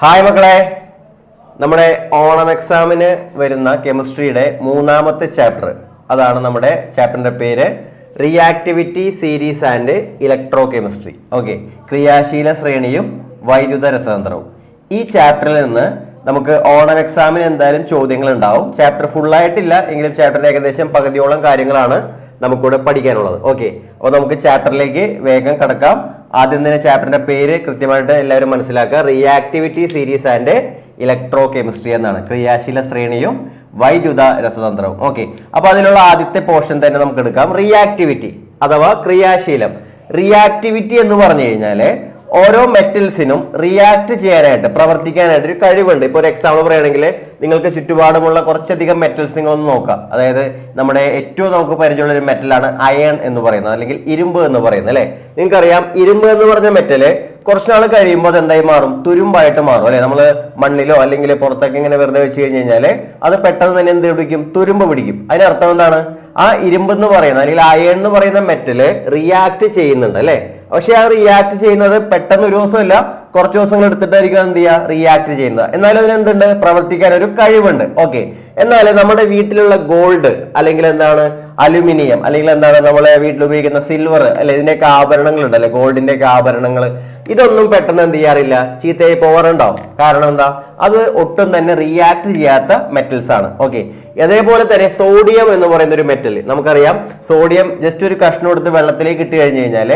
Hi മക്കളെ. നമ്മുടെ ഓണം എക്സാമിന് വരുന്ന കെമിസ്ട്രിയുടെ മൂന്നാമത്തെ ചാപ്റ്റർ അതാണ് നമ്മുടെ ചാപ്റ്ററിന്റെ പേര് reactivity series and electrochemistry okay ക്രിയാശീല ശ്രേണിയും വൈദ്യുത രസതന്ത്രവും. ഈ ചാപ്റ്ററിൽ നിന്ന് നമുക്ക് ഓണം എക്സാമിന് എന്തായാലും ചോദ്യങ്ങൾ ഉണ്ടാവും. ചാപ്റ്റർ ഫുള്ളായിട്ടില്ല എങ്കിലും ചാപ്റ്ററിന്റെ ഏകദേശം പകുതിയോളം കാര്യങ്ങളാണ് നമുക്കിവിടെ പഠിക്കാനുള്ളത്. ഓക്കെ അപ്പോൾ നമുക്ക് ചാപ്റ്ററിലേക്ക് വേഗം കടക്കാം. ആദ്യം തന്നെ ചാപ്റ്ററിന്റെ പേര് കൃത്യമായിട്ട് എല്ലാവരും മനസ്സിലാക്കുക. Reactivity series and electrochemistry എന്നാണ്. ക്രിയാശീല ശ്രേണിയും വൈദ്യുത രസതന്ത്രവും. ഓക്കെ അപ്പൊ അതിനുള്ള ആദ്യത്തെ പോർഷൻ തന്നെ നമുക്ക് എടുക്കാം. റിയാക്ടിവിറ്റി അഥവാ ക്രിയാശീലം. റിയാക്ടിവിറ്റി എന്ന് പറഞ്ഞു കഴിഞ്ഞാൽ ഓരോ മെറ്റൽസിനും റിയാക്ട് ചെയ്യാനായിട്ട് പ്രവർത്തിക്കാനായിട്ട് ഒരു കഴിവുണ്ട്. ഇപ്പൊ ഒരു എക്സാമ്പിൾ പറയുകയാണെങ്കിൽ നിങ്ങൾക്ക് ചുറ്റുപാടുമുള്ള കുറച്ചധികം മെറ്റൽസ് നിങ്ങളൊന്ന് നോക്കാം. അതായത് നമ്മുടെ ഏറ്റവും നമുക്ക് പരിചയമുള്ള ഒരു മെറ്റലാണ് അയൺ എന്ന് പറയുന്നത് അല്ലെങ്കിൽ ഇരുമ്പ് എന്ന് പറയുന്നത് അല്ലെ? നിങ്ങൾക്കറിയാം ഇരുമ്പ് എന്ന് പറഞ്ഞ മെറ്റൽ കുറച്ച് നാൾ കഴിയുമ്പോൾ അത് എന്തായി മാറും? തുരുമ്പായിട്ട് മാറും അല്ലെ? നമ്മൾ മണ്ണിലോ അല്ലെങ്കിൽ പുറത്തൊക്കെ ഇങ്ങനെ വെറുതെ വെച്ച് കഴിഞ്ഞ് കഴിഞ്ഞാൽ അത് പെട്ടെന്ന് തന്നെ എന്ത് പിടിക്കും? തുരുമ്പ് പിടിക്കും. അതിനർത്ഥം എന്താണ്? ആ ഇരുമ്പ് എന്ന് പറയുന്ന അല്ലെങ്കിൽ അയൺ എന്ന് പറയുന്ന മെറ്റൽ റിയാക്ട് ചെയ്യുന്നുണ്ട് അല്ലെ? പക്ഷെ ആ റിയാക്ട് ചെയ്യുന്നത് പെട്ടെന്ന് ഒരു ദിവസമല്ല കുറച്ച് ദിവസങ്ങൾ എടുത്തിട്ടായിരിക്കും എന്ത് ചെയ്യുക? റിയാക്ട് ചെയ്യുന്നത്. എന്നാലും അതിന് എന്തുണ്ട് പ്രവർത്തിക്കാൻ ഒരു കഴിവുണ്ട്. ഓക്കെ എന്നാൽ നമ്മുടെ വീട്ടിലുള്ള ഗോൾഡ് അല്ലെങ്കിൽ എന്താണ് അലുമിനിയം അല്ലെങ്കിൽ എന്താണ് നമ്മളെ വീട്ടിൽ ഉപയോഗിക്കുന്ന സിൽവർ അല്ലെ ഇതിന്റെയൊക്കെ ആഭരണങ്ങളുണ്ട് അല്ലെ ഗോൾഡിന്റെ ഒക്കെ ആഭരണങ്ങൾ ഇതൊന്നും പെട്ടെന്ന് എന്ത് ചെയ്യാറില്ല ചീത്തയായി പോകാറുണ്ടാവും കാരണം എന്താ? അത് ഒട്ടും തന്നെ റിയാക്ട് ചെയ്യാത്ത മെറ്റൽസ് ആണ്. ഓക്കെ അതേപോലെ തന്നെ സോഡിയം എന്ന് പറയുന്ന ഒരു മെറ്റൽ നമുക്കറിയാം സോഡിയം ജസ്റ്റ് ഒരു കഷ്ണം എടുത്ത് വെള്ളത്തിലേക്ക് ഇട്ട് കഴിഞ്ഞു കഴിഞ്ഞാൽ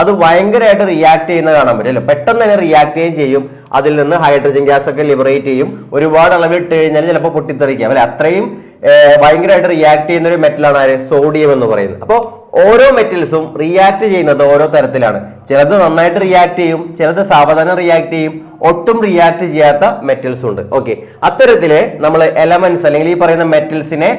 അത് ഭയങ്കരമായിട്ട് റിയാക്ട് ചെയ്യുന്ന കാണാൻ പറ്റും. അല്ലെ? പെട്ടെന്ന് തന്നെ റിയാക്ട് ചെയ്യുകയും ചെയ്യും. അതിൽ നിന്ന് ഹൈഡ്രജൻ ഗ്യാസ് ഒക്കെ ലിബറേറ്റ് ചെയ്യും. ഒരുപാട് അളവിൽ ഇട്ട് കഴിഞ്ഞാൽ ചിലപ്പോൾ പൊട്ടിത്തെറിക്കാം. അല്ലെ? അത്രയും ഭയങ്കരമായിട്ട് റിയാക്ട് ചെയ്യുന്ന ഒരു മെറ്റലാണ് ആര്? സോഡിയം എന്ന് പറയുന്നത്. അപ്പോൾ ഓരോ മെറ്റൽസും റിയാക്ട് ചെയ്യുന്നത് ഓരോ തരത്തിലാണ്. ചിലത് നന്നായിട്ട് റിയാക്ട് ചെയ്യും ചിലത് സാവധാനം റിയാക്ട് ചെയ്യും. ഒട്ടും റിയാക്ട് ചെയ്യാത്ത മെറ്റൽസ് ഉണ്ട്. ഓക്കെ അത്തരത്തിൽ നമ്മൾ എലമെന്റ്സ് അല്ലെങ്കിൽ ഈ പറയുന്ന മെറ്റൽസിനെ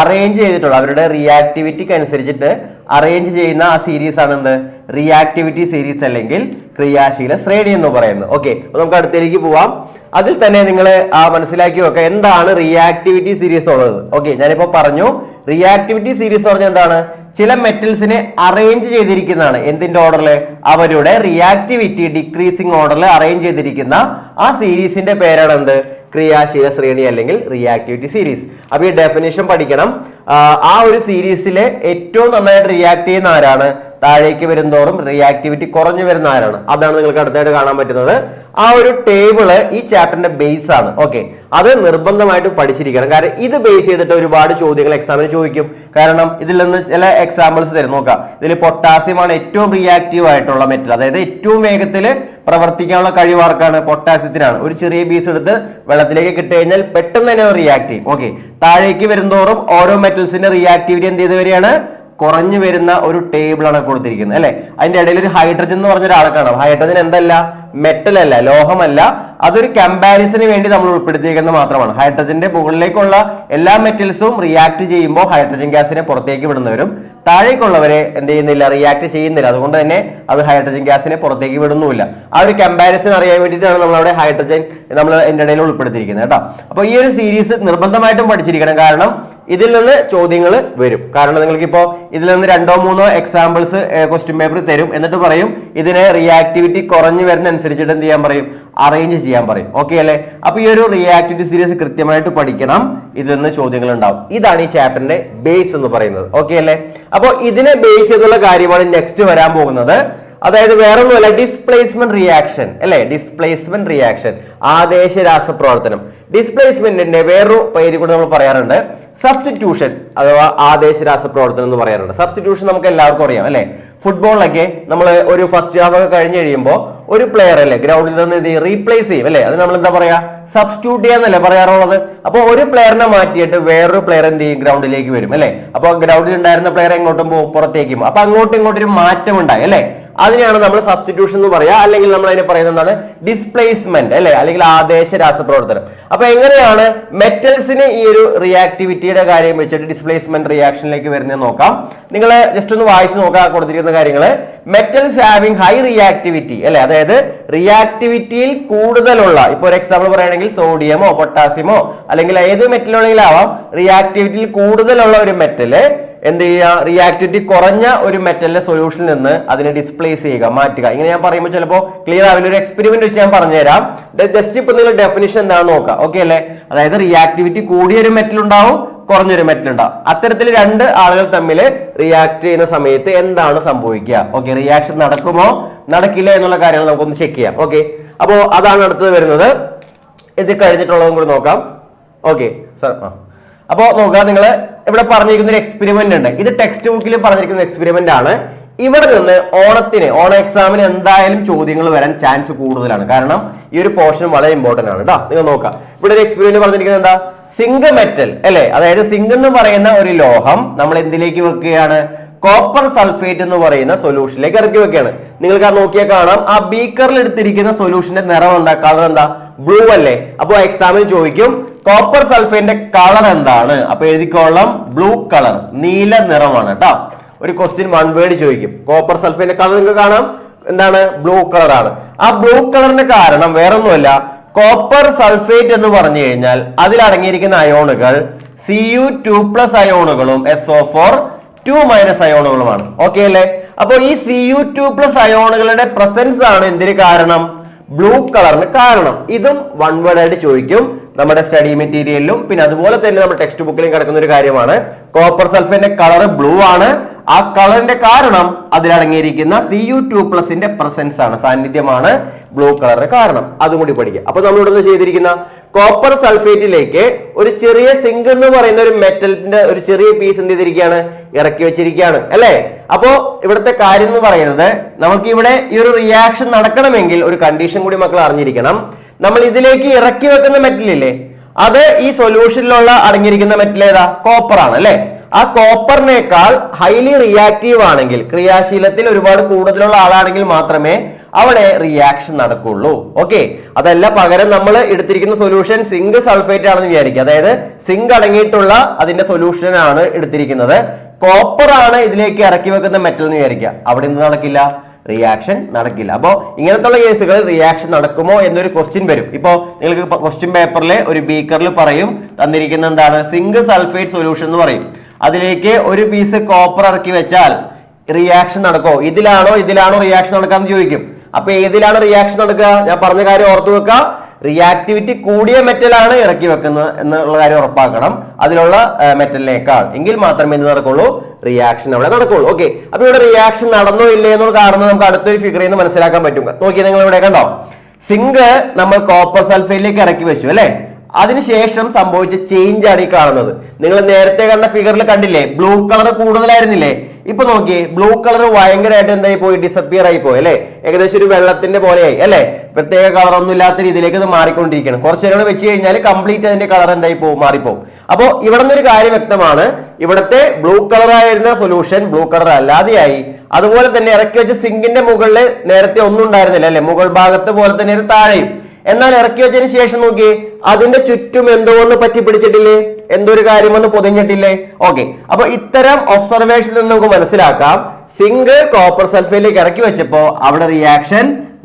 അറേഞ്ച് ചെയ്തിട്ടുള്ള അവരുടെ റിയാക്ടിവിറ്റിക്ക് അനുസരിച്ചിട്ട് അറേഞ്ച് ചെയ്യുന്ന ആ സീരീസ് ആണ് എന്ത്? റിയാക്ടിവിറ്റി സീരീസ് അല്ലെങ്കിൽ ക്രിയാശീല ശ്രേണി എന്ന് പറയുന്നത്. ഓക്കെ നമുക്ക് അടുത്തേക്ക് പോവാം. അതിൽ തന്നെ നിങ്ങൾ ആ മനസ്സിലാക്കി വെക്കുക എന്താണ് റിയാക്ടിവിറ്റി സീരീസ് ഉള്ളത്. ഓക്കെ ഞാനിപ്പോ പറഞ്ഞു റിയാക്ടിവിറ്റി സീരീസ് പറഞ്ഞാൽ എന്താണ്? ചില മെറ്റൽസിനെ അറേഞ്ച് ചെയ്തിരിക്കുന്നതാണ്. എന്തിന്റെ ഓർഡറിൽ അവരുടെ റിയാക്ടിവിറ്റി ഡിക്രീസിങ് ഓർഡറിൽ അറേഞ്ച് ആ സീരീസിന്റെ പേരാണ് എന്ത്? ക്രിയാശീല ശ്രേണി അല്ലെങ്കിൽ റിയാക്ടിവിറ്റി സീരീസ് അപ്പൊ ഈ ഡെഫിനേഷൻ പഠിക്കണം. ആ, ഒരു സീരീസിലെ ഏറ്റവും നന്നായിട്ട് റിയാക്ട് ചെയ്യുന്ന ആരാണ്? താഴേക്ക് വരുന്നതോറും റിയാക്ടിവിറ്റി കുറഞ്ഞു വരുന്ന ആരാണ്? അതാണ് നിങ്ങൾക്ക് അടുത്തായിട്ട് കാണാൻ പറ്റുന്നത്. ആ ഒരു ടേബിൾ ഈ ചാപ്റ്ററിന്റെ ബേസ് ആണ്. ഓക്കെ അത് നിർബന്ധമായിട്ടും പഠിച്ചിരിക്കണം. കാരണം ഇത് ബേസ് ചെയ്തിട്ട് ഒരുപാട് ചോദ്യങ്ങൾ എക്സാമിന് ചോദിക്കും. കാരണം ഇതിൽ നിന്ന് ചില എക്സാമ്പിൾസ് തരും. നോക്കാം. ഇതിൽ പൊട്ടാസ്യം ആണ് ഏറ്റവും റിയാക്റ്റീവ് ആയിട്ടുള്ള മെറ്റൽ അതായത് ഏറ്റവും വേഗത്തിൽ പ്രവർത്തിക്കാനുള്ള കഴിവാർക്കാണ് പൊട്ടാസ്യത്തിനാണ് ഒരു ചെറിയ ബീസ് എടുത്ത് വെള്ളത്തിലേക്ക് കിട്ടി കഴിഞ്ഞാൽ പെട്ടെന്ന് തന്നെ റിയാക്ട് ചെയ്യും. ഓക്കെ താഴേക്ക് വരുന്തോറും ഓരോ മെറ്റൽസിന്റെ റിയാക്ടിവിറ്റി എന്ത് ചെയ്ത് വരികയാണ്? കുറഞ്ഞു വരുന്ന ഒരു ടേബിൾ ആണ് കൊടുത്തിരിക്കുന്നത് അല്ലെ? അതിന്റെ ഇടയിൽ ഒരു ഹൈഡ്രജൻ എന്ന് പറഞ്ഞ ഒരാളെ കാണാം. ഹൈഡ്രജൻ എന്തല്ല? മെറ്റൽ അല്ല ലോഹമല്ല. അതൊരു കമ്പാരിസന് വേണ്ടി നമ്മൾ ഉൾപ്പെടുത്തിയിരിക്കുന്നത് മാത്രമാണ്. ഹൈഡ്രജന്റെ മുകളിലേക്കുള്ള എല്ലാ മെറ്റൽസും റിയാക്ട് ചെയ്യുമ്പോൾ ഹൈഡ്രജൻ ഗ്യാസിനെ പുറത്തേക്ക് വിടുന്നവരും താഴേക്കുള്ളവരെ എന്ത് ചെയ്യുന്നില്ല റിയാക്ട് ചെയ്യുന്നില്ല. അതുകൊണ്ട് തന്നെ അത് ഹൈഡ്രജൻ ഗ്യാസിനെ പുറത്തേക്ക് വിടുന്നുമില്ല. ആ ഒരു കമ്പാരിസൺ അറിയാൻ വേണ്ടിയിട്ടാണ് നമ്മൾ അവിടെ ഹൈഡ്രജൻ നമ്മൾ എന്റെ ഇടയിൽ ഉൾപ്പെടുത്തിയിരിക്കുന്നത് കേട്ടോ. അപ്പൊ ഈ ഒരു സീരീസ് നിർബന്ധമായിട്ടും പഠിച്ചിരിക്കണം. കാരണം ഇതിൽ നിന്ന് ചോദ്യങ്ങൾ വരും. കാരണം നിങ്ങൾക്ക് ഇപ്പോ ഇതിൽ നിന്ന് രണ്ടോ മൂന്നോ എക്സാമ്പിൾസ് ക്വസ്റ്റ്യൻ പേപ്പർ തരും. എന്നിട്ട് പറയും ഇതിനെ റിയാക്ടിവിറ്റി കുറഞ്ഞു വരുന്ന അനുസരിച്ചിട്ട് എന്ത് ചെയ്യാൻ പറയും? അറേഞ്ച് ചെയ്യാൻ പറയും. ഓക്കെ അല്ലേ? അപ്പൊ ഈ ഒരു റിയാക്ടിവിറ്റി സീരീസ് കൃത്യമായിട്ട് പഠിക്കണം. ഇതിൽ നിന്ന് ചോദ്യങ്ങൾ ഉണ്ടാവും. ഇതാണ് ഈ ചാപ്റ്ററിന്റെ ബേസ് എന്ന് പറയുന്നത്. ഓക്കെ അല്ലേ? അപ്പോൾ ഇതിനെ ബേസ് ചെയ്തുള്ള കാര്യമാണ് നെക്സ്റ്റ് വരാൻ പോകുന്നത്. അതായത് വേറെ ഒന്നുമല്ല ഡിസ്പ്ലേസ്മെന്റ് റിയാക്ഷൻ അല്ലെ? ഡിസ്പ്ലേസ്മെന്റ് റിയാക്ഷൻ ആദേശ രാസപ്രവർത്തനം. ഡിസ്പ്ലേസ്മെന്റിന്റെ വേറൊരു പേര് കൂടെ നമ്മൾ പറയാറുണ്ട് സബ്സ്റ്റിറ്റ്യൂഷൻ അഥവാ ആദേശ രാസപ്രവർത്തനം എന്ന് പറയാറുണ്ട്. സബ്സ്റ്റിറ്റ്യൂഷൻ നമുക്ക് എല്ലാവർക്കും അറിയാം അല്ലെ? ഫുട്ബോളിലൊക്കെ നമ്മൾ ഒരു ഫസ്റ്റ് ഹാഫ് ഒക്കെ കഴിഞ്ഞ് കഴിയുമ്പോൾ ഒരു പ്ലെയർ അല്ലേ ഗ്രൗണ്ടിൽ നിന്ന് ഇത് റീപ്ലേസ് ചെയ്യും അല്ലെ? അത് നമ്മൾ എന്താ പറയാ സബ്സ്റ്റിറ്റ്യൂട്ട് ചെയ്യാന്നല്ലേ പറയാറുള്ളത്? അപ്പോൾ ഒരു പ്ലെയറിനെ മാറ്റിയിട്ട് വേറൊരു പ്ലെയർ എന്ത് ചെയ്യും? ഗ്രൗണ്ടിലേക്ക് വരും അല്ലെ? അപ്പോൾ ഗ്രൗണ്ടിൽ ഉണ്ടായിരുന്ന പ്ലെയർ എങ്ങോട്ടും പോകും? പുറത്തേക്കും അപ്പൊ അങ്ങോട്ടും ഇങ്ങോട്ടും ഒരു മാറ്റം ഉണ്ടായി അല്ലെ? അതിനെയാണ് നമ്മൾ സബ്സ്റ്റിറ്റ്യൂഷൻ എന്ന് പറയാ. അല്ലെങ്കിൽ നമ്മൾ അതിനെ പറയുന്നത് എന്താണ്? ഡിസ്പ്ലേസ്മെന്റ് അല്ലെ? അല്ലെങ്കിൽ ആദേശ രാസപ്രവർത്തനം. അപ്പൊ എങ്ങനെയാണ് മെറ്റൽസിന് ഈ ഒരു റിയാക്ടിവിറ്റിയുടെ കാര്യം വെച്ചിട്ട് ഡിസ്പ്ലേസ്മെന്റ് റിയാക്ഷനിലേക്ക് വരുന്നത് നോക്കാം. നിങ്ങൾ ജസ്റ്റ് ഒന്ന് വായിച്ചു നോക്കാം കൊടുത്തിരിക്കുന്ന കാര്യങ്ങൾ മെറ്റൽസ് ഹാവിങ് ഹൈ റിയാക്ടിവിറ്റി അല്ലെ? അതായത് റിയാക്ടിവിറ്റിയിൽ കൂടുതലുള്ള ഇപ്പൊ ഒരു എക്സാമ്പിൾ പറയുകയാണെങ്കിൽ സോഡിയമോ പൊട്ടാസ്യമോ അല്ലെങ്കിൽ ഏത് ആവാം. റിയാക്ടിവിറ്റിയിൽ കൂടുതലുള്ള ഒരു മെറ്റൽ എന്ത് ചെയ്യുക? റിയാക്ടിവിറ്റി കുറഞ്ഞ ഒരു മെറ്റലിന്റെ സൊല്യൂഷനിൽ നിന്ന് അതിനെ ഡിസ്പ്ലേസ് ചെയ്യുക മാറ്റുക. ഇങ്ങനെ ഞാൻ പറയുമ്പോൾ ചിലപ്പോൾ ക്ലിയർ ആവില്ല. ഒരു എക്സ്പെരിമെന്റ് വെച്ച് ഞാൻ പറഞ്ഞുതരാം. ജസ്റ്റ് ഇപ്പൊ നിങ്ങൾ ഡെഫിനിഷൻ എന്താണെന്ന് നോക്കുക. ഓക്കെ അല്ലേ? അതായത് റിയാക്ടിവിറ്റി കൂടിയ ഒരു മെറ്റൽ ഉണ്ടാവും കുറഞ്ഞൊരു മെറ്റൽ ഉണ്ടാവും. അത്തരത്തിൽ രണ്ട് ആളുകൾ തമ്മിൽ റിയാക്ട് ചെയ്യുന്ന സമയത്ത് എന്താണ് സംഭവിക്കുക? ഓക്കെ റിയാക്ഷൻ നടക്കുമോ? നടക്കില്ല എന്നുള്ള കാര്യങ്ങൾ നമുക്കൊന്ന് ചെക്ക് ചെയ്യാം. ഓക്കെ അപ്പോൾ അതാണ് അടുത്തത് വരുന്നത്. ഇത് കഴിഞ്ഞിട്ടുള്ളതും കൂടി നോക്കാം. ഓക്കെ സാർ ആ. അപ്പോൾ നോക്കുക നിങ്ങൾ ഇവിടെ പറഞ്ഞിരിക്കുന്ന ഒരു എക്സ്പെരിമെന്റ് ഉണ്ട്. ഇത് ടെക്സ്റ്റ് ബുക്കിൽ പറഞ്ഞിരിക്കുന്ന എക്സ്പെരിമെന്റ് ആണ്. ഇവിടെ നിന്ന് ഓണത്തിന് ഓണ എക്സാമിന് എന്തായാലും ചോദ്യങ്ങൾ വരാൻ ചാൻസ് കൂടുതലാണ്. കാരണം ഈ ഒരു പോർഷൻ വളരെ ഇമ്പോർട്ടന്റ് ആണ് കേട്ടോ നിങ്ങൾ നോക്കാം ഇവിടെ ഒരു എക്സ്പെരിമെന്റ് പറഞ്ഞിരിക്കുന്നത് എന്താ? സിങ്ക് മെറ്റൽ അല്ലെ? അതായത് സിംഗ് എന്ന് പറയുന്ന ഒരു ലോഹം നമ്മൾ എന്തിലേക്ക് വെക്കുകയാണ്? കോപ്പർ സൾഫേറ്റ് എന്ന് പറയുന്ന സൊല്യൂഷനിലേക്ക് ഇറക്കി വെക്കുകയാണ്. നിങ്ങൾക്ക് ആ നോക്കിയാൽ കാണാം. ആ ബീക്കറിൽ എടുത്തിരിക്കുന്ന സൊല്യൂഷന്റെ നിറം എന്താ? കളർ എന്താ? ബ്ലൂ അല്ലേ? അപ്പോൾ എക്സാമിന് ചോദിക്കും കോപ്പർ സൾഫേറ്റിന്റെ കളർ എന്താണ്? അപ്പൊ എഴുതിക്കോളാം ബ്ലൂ കളർ നീല നിറമാണ് കേട്ടോ. ഒരു ക്വസ്റ്റ്യൻ വൺ വേർഡ് ചോദിക്കും. കോപ്പർ സൾഫേറ്റിന്റെ കളർ നിങ്ങൾക്ക് കാണാം. എന്താണ്? ബ്ലൂ കളർ ആണ്. ആ ബ്ലൂ കളറിന്റെ കാരണം വേറൊന്നുമല്ല. കോപ്പർ സൾഫേറ്റ് എന്ന് പറഞ്ഞു കഴിഞ്ഞാൽ അതിൽ അടങ്ങിയിരിക്കുന്ന അയോണുകൾ C U two plus അയോണുകളും S O four two minus അയോണുകളുമാണ് okay അല്ലേ? അപ്പോൾ ഈ സി യു ടു പ്ലസ് അയോണുകളുടെ പ്രസൻസ് ആണ് എന്തിന് കാരണം? ബ്ലൂ കളറിന് കാരണം. ഇതും വൺ വേർഡ് ആയിട്ട് ചോദിക്കും നമ്മുടെ സ്റ്റഡി മെറ്റീരിയലിലും പിന്നെ അതുപോലെ തന്നെ നമ്മുടെ ടെക്സ്റ്റ് ബുക്കിലും കിടക്കുന്ന ഒരു കാര്യമാണ്. കോപ്പർ സൾഫേറ്റിന്റെ കളർ ബ്ലൂ ആണ്. ആ കളറിന്റെ കാരണം അതിലടങ്ങിയിരിക്കുന്ന സി യു ടു പ്ലസിന്റെ പ്രസൻസ് ആണ്. സാന്നിധ്യമാണ് ബ്ലൂ കളറിന്റെ കാരണം. അതും കൂടി പഠിക്കുക. അപ്പൊ നമ്മൾ ഇവിടെ ചെയ്തിരിക്കുന്ന? കോപ്പർ സൾഫേറ്റിലേക്ക് ഒരു ചെറിയ സിങ്ക് എന്ന് പറയുന്ന ഒരു മെറ്റലിന്റെ ഒരു ചെറിയ പീസ് എന്ത് ചെയ്തിരിക്കുകയാണ്? ഇറക്കി വെച്ചിരിക്കുകയാണ്. അല്ലേ? അപ്പോ ഇവിടുത്തെ കാര്യം എന്ന് പറയുന്നത് നമുക്ക് ഇവിടെ ഈ ഒരു റിയാക്ഷൻ നടക്കണമെങ്കിൽ ഒരു കണ്ടീഷൻ കൂടി മക്കൾ അറിഞ്ഞിരിക്കണം. നമ്മൾ ഇതിലേക്ക് ഇറക്കി വെക്കുന്ന മെറ്റലില്ലേ അത് ഈ സൊല്യൂഷനിലുള്ള അടങ്ങിയിരിക്കുന്ന മെറ്റൽ ഏതാ? കോപ്പർ ആണ് അല്ലെ? ആ കോപ്പറിനേക്കാൾ ഹൈലി റിയാക്റ്റീവ് ആണെങ്കിൽ ക്രിയാശീലത്തിൽ ഒരുപാട് കൂടുതലുള്ള ആളാണെങ്കിൽ മാത്രമേ അവിടെ റിയാക്ഷൻ നടക്കുള്ളൂ. ഓക്കെ അതല്ല പകരം നമ്മൾ എടുത്തിരിക്കുന്ന സൊല്യൂഷൻ സിങ്ക് സൾഫേറ്റ് ആണെന്ന് വിചാരിക്കുക. അതായത് സിങ്ക് അടങ്ങിയിട്ടുള്ള അതിന്റെ സൊല്യൂഷൻ ആണ് എടുത്തിരിക്കുന്നത്. കോപ്പർ ആണ് ഇതിലേക്ക് ഇറക്കി വെക്കുന്ന മെറ്റൽ എന്ന് വിചാരിക്കുക. അവിടെ നിന്ന് നടക്കില്ല? റിയാക്ഷൻ നടക്കില്ല. അപ്പോൾ ഇങ്ങനത്തുള്ള കേസുകളിൽ റിയാക്ഷൻ നടക്കുമോ എന്നൊരു ക്വസ്റ്റ്യൻ വരും. ഇപ്പോൾ നിങ്ങൾക്ക് ക്വസ്റ്റ്യൻ പേപ്പറിൽ ഒരു ബീക്കറിൽ പറയും തന്നിരിക്കുന്ന എന്താണ്? സിങ്ക് സൾഫേറ്റ് സൊല്യൂഷൻ എന്ന് പറയും. അതിലേക്ക് ഒരു പീസ് കോപ്പർ ഇറക്കി വെച്ചാൽ റിയാക്ഷൻ നടക്കുമോ ഇതിലാണോ ഇതിലാണോ റിയാക്ഷൻ നടക്കാന്ന് ചോദിക്കും. അപ്പൊ ഏതിലാണ് റിയാക്ഷൻ നടക്കുക? ഞാൻ പറഞ്ഞ കാര്യം ഓർത്തു വെക്കുക. റിയാക്ടിവിറ്റി കൂടിയ മെറ്റലാണ് ഇറക്കി വെക്കുന്നത് എന്നുള്ള കാര്യം ഉറപ്പാക്കണം. അതിലുള്ള മെറ്റലിനേക്കാൾ എങ്കിൽ മാത്രമേ എന്ത് നടക്കുള്ളൂ? റിയാക്ഷൻ അവിടെ നടക്കുള്ളൂ. ഓക്കെ അപ്പൊ ഇവിടെ റിയാക്ഷൻ നടന്നോ ഇല്ലേ എന്നുള്ള കാരണം നമുക്ക് അടുത്തൊരു ഫിഗറിൽ നിന്ന് മനസ്സിലാക്കാൻ പറ്റും. നോക്കി നിങ്ങൾ ഇവിടെ കണ്ടോ? സിങ്ക് നമ്മൾ കോപ്പർ സൾഫേറ്റിലേക്ക് ഇറക്കി വെച്ചു അല്ലെ? അതിനുശേഷം സംഭവിച്ച ചേഞ്ച് ആണ് ഈ കാണുന്നത്. നിങ്ങൾ നേരത്തെ കണ്ട ഫിഗറിൽ കണ്ടില്ലേ? ബ്ലൂ കളർ കൂടുതലായിരുന്നില്ലേ? ഇപ്പൊ നോക്കിയേ ബ്ലൂ കളർ ഭയങ്കരമായിട്ട് എന്തായി പോയി? ഡിസപ്പിയർ ആയി പോയി അല്ലെ? ഏകദേശം ഒരു വെള്ളത്തിന്റെ പോലെയായി അല്ലെ? പ്രത്യേക കളർ ഒന്നും ഇല്ലാത്ത രീതിയിലേക്ക് ഇത് മാറിക്കൊണ്ടിരിക്കുകയാണ്. കുറച്ചു നേരം വെച്ച് കഴിഞ്ഞാൽ കംപ്ലീറ്റ് അതിന്റെ കളർ എന്തായി പോകും മാറിപ്പോകും അപ്പോൾ ഇവിടെ നിന്നൊരു കാര്യം വ്യക്തമാണ്. ഇവിടുത്തെ ബ്ലൂ കളർ ആയിരുന്ന സൊല്യൂഷൻ ബ്ലൂ കളർ അല്ലാതെയായി. അതുപോലെ തന്നെ ഇറക്കി വെച്ച സിങ്കിന്റെ മുകളിൽ നേരത്തെ ഒന്നും ഉണ്ടായിരുന്നില്ല അല്ലെ? മുകൾ ഭാഗത്ത് പോലെ തന്നെ താഴെയും. എന്നാൽ ഇറക്കി വെച്ചതിന് ശേഷം നോക്കി അതിന്റെ ചുറ്റും എന്തോ ഒന്ന് പറ്റി പിടിച്ചിട്ടില്ലേ? എന്തൊരു ഒരു കാര്യം ഒന്ന് പൊതിഞ്ഞിട്ടില്ലേ? ഓക്കെ അപ്പൊ ഇത്തരം ഒബ്സർവേഷൻ നമുക്ക് മനസ്സിലാക്കാം. സിംഗിൾ കോപ്പർ സൾഫേറ്റിലേക്ക് ഇറക്കി വെച്ചപ്പോ അവിടെ റിയാക്ഷൻ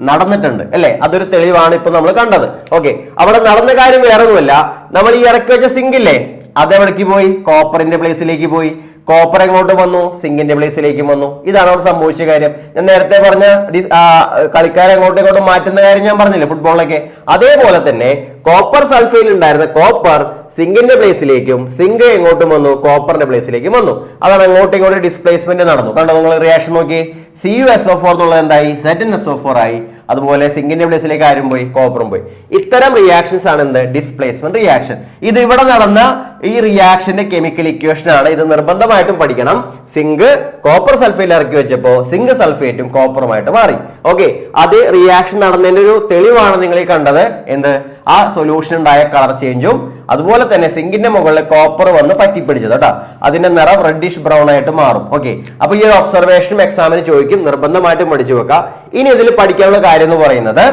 നടന്നിട്ടുണ്ട്. അല്ലെ? അതൊരു തെളിവാണ് ഇപ്പൊ നമ്മൾ കണ്ടത്. ഓക്കെ അവിടെ നടന്ന കാര്യം വേറെ ഒന്നുമല്ല നമ്മൾ ഈ ഇറക്കി വെച്ച സിങ്കില്ലേ അതെവിടേക്ക് പോയി? കോപ്പറിന്റെ പ്ലേസിലേക്ക് പോയി. കോപ്പർ എങ്ങോട്ട് വന്നു? സിങ്കിന്റെ പ്ലേസിലേക്കും വന്നു. ഇതാണ് അവിടെ സംഭവിച്ച കാര്യം. ഞാൻ നേരത്തെ പറഞ്ഞ കളിക്കാരെ എങ്ങോട്ടും ഇങ്ങോട്ടും മാറ്റുന്ന കാര്യം ഞാൻ പറഞ്ഞില്ലേ ഫുട്ബോളിലൊക്കെ അതേപോലെ തന്നെ കോപ്പർ സൾഫൈൽ ഉണ്ടായിരുന്ന കോപ്പർ സിങ്കിന്റെ പ്ലേസിലേക്കും സിങ്ക് എങ്ങോട്ടും വന്നു കോപ്പറിന്റെ പ്ലേസിലേക്കും വന്നു. അതാണ് അങ്ങോട്ടും ഇങ്ങോട്ടും ഡിസ്പ്ലേസ്മെന്റ് നടന്നു. കണ്ടോ നിങ്ങൾ റിയാക്ഷൻ നോക്കി? C U S O four എന്നുള്ളത് എന്തായി? Z N S O four ആയി. അതുപോലെ സിങ്കിന്റെ പ്ലേസിലേക്ക് ആരും പോയി കോപ്പറും പോയി. ഇത്തരം റിയാക്ഷൻസ് ആണ് എന്ത്? ഡിസ്പ്ലേസ്മെന്റ് റിയാക്ഷൻ ഇത് ഇവിടെ നടന്ന ഈ റിയാക്ഷന്റെ കെമിക്കൽ ഇക്വേഷൻ ആണ്. ഇത് നിർബന്ധമായിട്ടും പഠിക്കണം. സിങ്ക് കോപ്പർ സൾഫേറ്റ് ഇറക്കി വെച്ചപ്പോ സിങ്ക് സൾഫേറ്റും കോപ്പറുമായിട്ട് മാറി. ഓക്കെ അത് റിയാക്ഷൻ നടന്നതിന്റെ ഒരു തെളിവാണ് നിങ്ങൾ ഈ കണ്ടത്. എന്ത്? ആ സൊല്യൂഷൻ ഉണ്ടായ കളർ ചേഞ്ചും അതുപോലെ തന്നെ സിങ്കിന്റെ മുകളിൽ കോപ്പർ വന്ന് പറ്റിപ്പിടിച്ചത് കേട്ടോ. അതിന്റെ നിറം റെഡിഷ് ബ്രൗൺ ആയിട്ട് മാറും. ഓക്കെ അപ്പൊ ഈ ഒരു ഒബ്സർവേഷനും എക്സാമിന് ചോദിക്കും. നിർബന്ധമായിട്ടും പഠിച്ചു വെക്കുക ഇനി ഇതിൽ പഠിക്കാനുള്ള കാര്യം എന്ന് പറയുന്നത്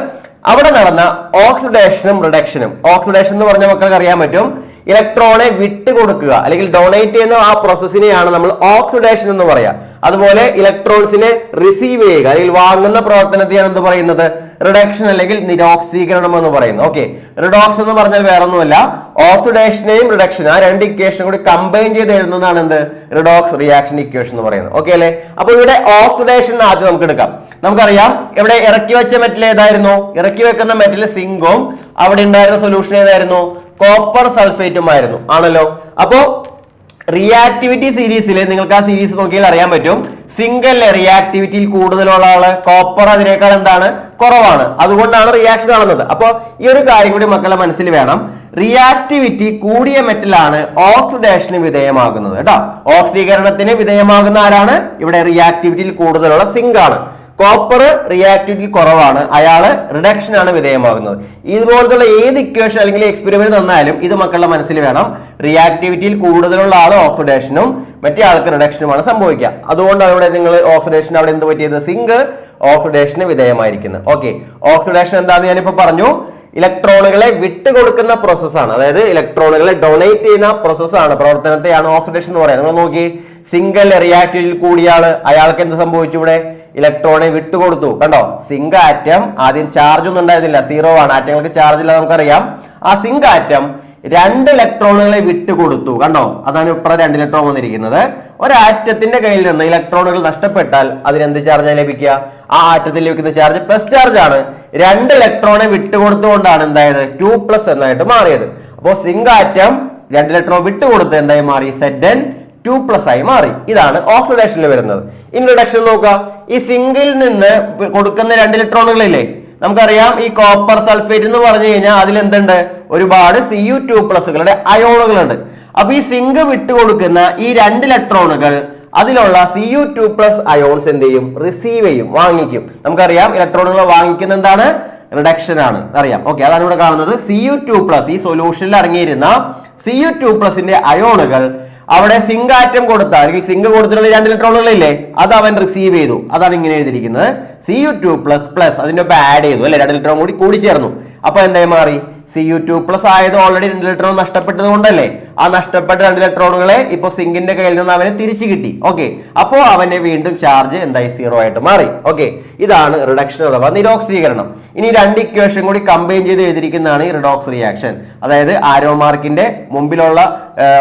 അവിടെ നടന്ന ഓക്സിഡേഷനും റിഡക്ഷനും ഓക്സിഡേഷൻ എന്ന് പറഞ്ഞ മക്കൾക്ക് അറിയാൻ പറ്റും ഇലക്ട്രോണെ വിട്ടുകൊടുക്കുക അല്ലെങ്കിൽ ഡൊണേറ്റ് ചെയ്യുന്ന ആ പ്രോസസ്സിനെയാണ് നമ്മൾ ഓക്സിഡേഷൻ എന്ന് പറയാ. അതുപോലെ ഇലക്ട്രോൺസിനെ റിസീവ് ചെയ്യുക അല്ലെങ്കിൽ വാങ്ങുന്ന പ്രവർത്തനത്തെയാണ് എന്ത് പറയുന്നത്? റിഡക്ഷൻ അല്ലെങ്കിൽ നിരോക്സീകരണം എന്ന് പറയുന്നത്. ഓക്കെ റിഡോക്സ് എന്ന് പറഞ്ഞാൽ വേറെ ഒന്നുമല്ല ഓക്സിഡേഷനെയും റിഡക്ഷൻ ആ രണ്ട് ഇക്വേഷനും കൂടി കമ്പൈൻ ചെയ്ത് എഴുതുന്നതാണ് എന്ത്? റിഡോക്സ് റിയാക്ഷൻ ഇക്വേഷൻ എന്ന് പറയുന്നത്. ഓക്കെ അല്ലേ? അപ്പൊ ഇവിടെ ഓക്സിഡേഷൻ ആദ്യം നമുക്ക് എടുക്കാം. നമുക്കറിയാം ഇവിടെ ഇറക്കി വെച്ച മെറ്റൽ ഏതായിരുന്നു? ഇറക്കി വെക്കുന്ന മെറ്റൽ സിങ്കും അവിടെ ഉണ്ടായിരുന്ന സൊല്യൂഷൻ ഏതായിരുന്നു? കോപ്പർ സൾഫേറ്റും ആയിരുന്നു. ആണല്ലോ? അപ്പോ റിയാക്ടിവിറ്റി സീരീസിൽ നിങ്ങൾക്ക് ആ സീരീസ് നോക്കിയാൽ അറിയാൻ പറ്റും. സിംഗിൾ റിയാക്ടിവിറ്റിയിൽ കൂടുതലുള്ള ആൾ കോപ്പർ അതിനേക്കാൾ എന്താണ്? കുറവാണ്. അതുകൊണ്ടാണ് റിയാക്ഷൻ നടന്നത്. അപ്പോൾ ഈ ഒരു കാര്യം കൂടി മക്കളെ മനസ്സിൽ വേണം. റിയാക്ടിവിറ്റി കൂടിയ മെറ്റലാണ് ഓക്സിഡേഷന് വിധേയമാകുന്നത് കേട്ടോ. ഓക്സീകരണത്തിന് വിധേയമാകുന്ന ആരാണ്? ഇവിടെ റിയാക്ടിവിറ്റിയിൽ കൂടുതലുള്ള സിങ്ക് ആണ്. കോപ്പർ റിയാക്ടിവിറ്റി കുറവാണ്. അയാൾ റിഡക്ഷൻ ആണ് വിധേയമാകുന്നത്. ഇതുപോലത്തുള്ള ഏത് ഇക്വേഷൻ അല്ലെങ്കിൽ എക്സ്പെരിമെന്റ് തന്നാലും ഇത് മക്കളുടെ മനസ്സിൽ വേണം. റിയാക്ടിവിറ്റിയിൽ കൂടുതലുള്ള ആൾ ഓക്സിഡേഷനും മറ്റേ ആൾക്ക് റിഡക്ഷനുമാണ് സംഭവിക്കുക. അതുകൊണ്ടാണ് ഇവിടെ നിങ്ങൾ ഓക്സിഡേഷൻ അവിടെ എന്ത് പറ്റിയത്? സിങ്ക് ഓക്സിഡേഷന് വിധേയമായിരിക്കുന്നത്. ഓക്കെ ഓക്സിഡേഷൻ എന്താണെന്ന് ഞാനിപ്പോ പറഞ്ഞു. ഇലക്ട്രോണുകളെ വിട്ടുകൊടുക്കുന്ന പ്രോസസ്സാണ് അതായത് ഇലക്ട്രോണുകളെ ഡൊണേറ്റ് ചെയ്യുന്ന പ്രോസസ്സാണ് പ്രവർത്തനത്തെയാണ് ഓക്സിഡേഷൻ എന്ന് പറയുന്നത്. നിങ്ങൾ നോക്കി. സിംഗിൾ റിയാക്റ്റീവിൽ കൂടിയ അയാൾക്ക് എന്ത് സംഭവിച്ചു ഇവിടെ? ഇലക്ട്രോണെ വിട്ടുകൊടുത്തു കണ്ടോ? സിങ്ക് ആറ്റം ആദ്യം ചാർജ് ഒന്നും ഉണ്ടായിരുന്നില്ല. സീറോ ആണ്. ആറ്റങ്ങൾക്ക് ചാർജ് ഇല്ല നമുക്കറിയാം. ആ സിങ്ക് ആറ്റം രണ്ട് ഇലക്ട്രോണുകളെ വിട്ടുകൊടുത്തു കണ്ടോ? അതാണ് ഇപ്പുറം രണ്ട് ഇലക്ട്രോൺ വന്നിരിക്കുന്നത്. ഒരാറ്റത്തിന്റെ കയ്യിൽ നിന്ന് ഇലക്ട്രോണുകൾ നഷ്ടപ്പെട്ടാൽ അതിന് എന്ത് ചാർജ് ലഭിക്കുക? ആ ആറ്റത്തിൽ ലഭിക്കുന്ന ചാർജ് പ്ലസ് ചാർജ് ആണ്. രണ്ട് ഇലക്ട്രോണെ വിട്ടുകൊടുത്തുകൊണ്ടാണ് എന്തായത്? ടു പ്ലസ് എന്നായിട്ട് മാറിയത്. അപ്പോൾ സിങ്ക് ആറ്റം രണ്ട് ഇലക്ട്രോൺ വിട്ടുകൊടുത്ത് എന്തായി മാറി? സെഡൻ ടു പ്ലസ് ആയി മാറി. ഇതാണ് ഓക്സിഡേഷനിൽ വരുന്നത്. ഇൻട്രൊഡക്ഷൻ നോക്കുക. ഈ സിംഗിൽ നിന്ന് കൊടുക്കുന്ന രണ്ട് ഇലക്ട്രോണുകളില്ലേ? നമുക്കറിയാം ഈ കോപ്പർ സൾഫേറ്റ് എന്ന് പറഞ്ഞു കഴിഞ്ഞാൽ അതിൽ എന്തുണ്ട് ഒരുപാട് സി യു ടു പ്ലസുകളുടെ അയോണുകളുണ്ട്. അപ്പൊ ഈ സിങ്ക് വിട്ടുകൊടുക്കുന്ന ഈ രണ്ട് ഇലക്ട്രോണുകൾ അതിലുള്ള C U two plus ions എന്ത് ചെയ്യും? റിസീവ് ചെയ്യും. വാങ്ങിക്കും. നമുക്കറിയാം ഇലക്ട്രോണുകൾ വാങ്ങിക്കുന്ന എന്താണ്? റിഡക്ഷൻ ആണ്. അറിയാം. ഓക്കെ അതാണ് ഇവിടെ കാണുന്നത്. സി യു ടു പ്ലസ് ഈ സൊല്യൂഷനിൽ അടങ്ങിയിരുന്ന സി യു ടു പ്ലസിന്റെ അയോണുകൾ അവിടെ സിങ്ക് ആറ്റം കൊടുത്ത അല്ലെങ്കിൽ സിങ്ക് കൊടുത്തിട്ടുള്ള രണ്ട് ഇലക്ട്രോണുകളില്ലേ അത് അവൻ റിസീവ് ചെയ്തു. അതാണ് ഇങ്ങനെ എഴുതിയിരിക്കുന്നത്. C U two plus plus അതിന്റെ ഒപ്പം ആഡ് ചെയ്തു. അല്ലെ? രണ്ട് ഇലക്ട്രോൺ കൂടി കൂടി ചേർന്നു. അപ്പൊ എന്തായി മാറി? സി യു ടു പ്ലസ് ആയത് ഓൾറെഡി രണ്ട് ഇലക്ട്രോൺ നഷ്ടപ്പെട്ടത് കൊണ്ടല്ലേ? ആ നഷ്ടപ്പെട്ട രണ്ട് ഇലക്ട്രോണുകളെ ഇപ്പൊ സിങ്കിന്റെ കയ്യിൽ നിന്ന് അവന് തിരിച്ചു കിട്ടി. ഓക്കെ അപ്പോ അവനെ വീണ്ടും ചാർജ് എന്തായി? സീറോ ആയിട്ട് മാറി. ഓക്കെ ഇതാണ് റിഡക്ഷൻ അഥവാ നിരോക്സീകരണം. ഇനി രണ്ട് ഇക്വേഷൻ കൂടി കമ്പൈൻ ചെയ്ത് എഴുതിയിരിക്കുന്നതാണ് ഈ റിഡോക്സ് റിയാക്ഷൻ അതായത് ആരോ മാർക്കിന്റെ മുമ്പിലുള്ള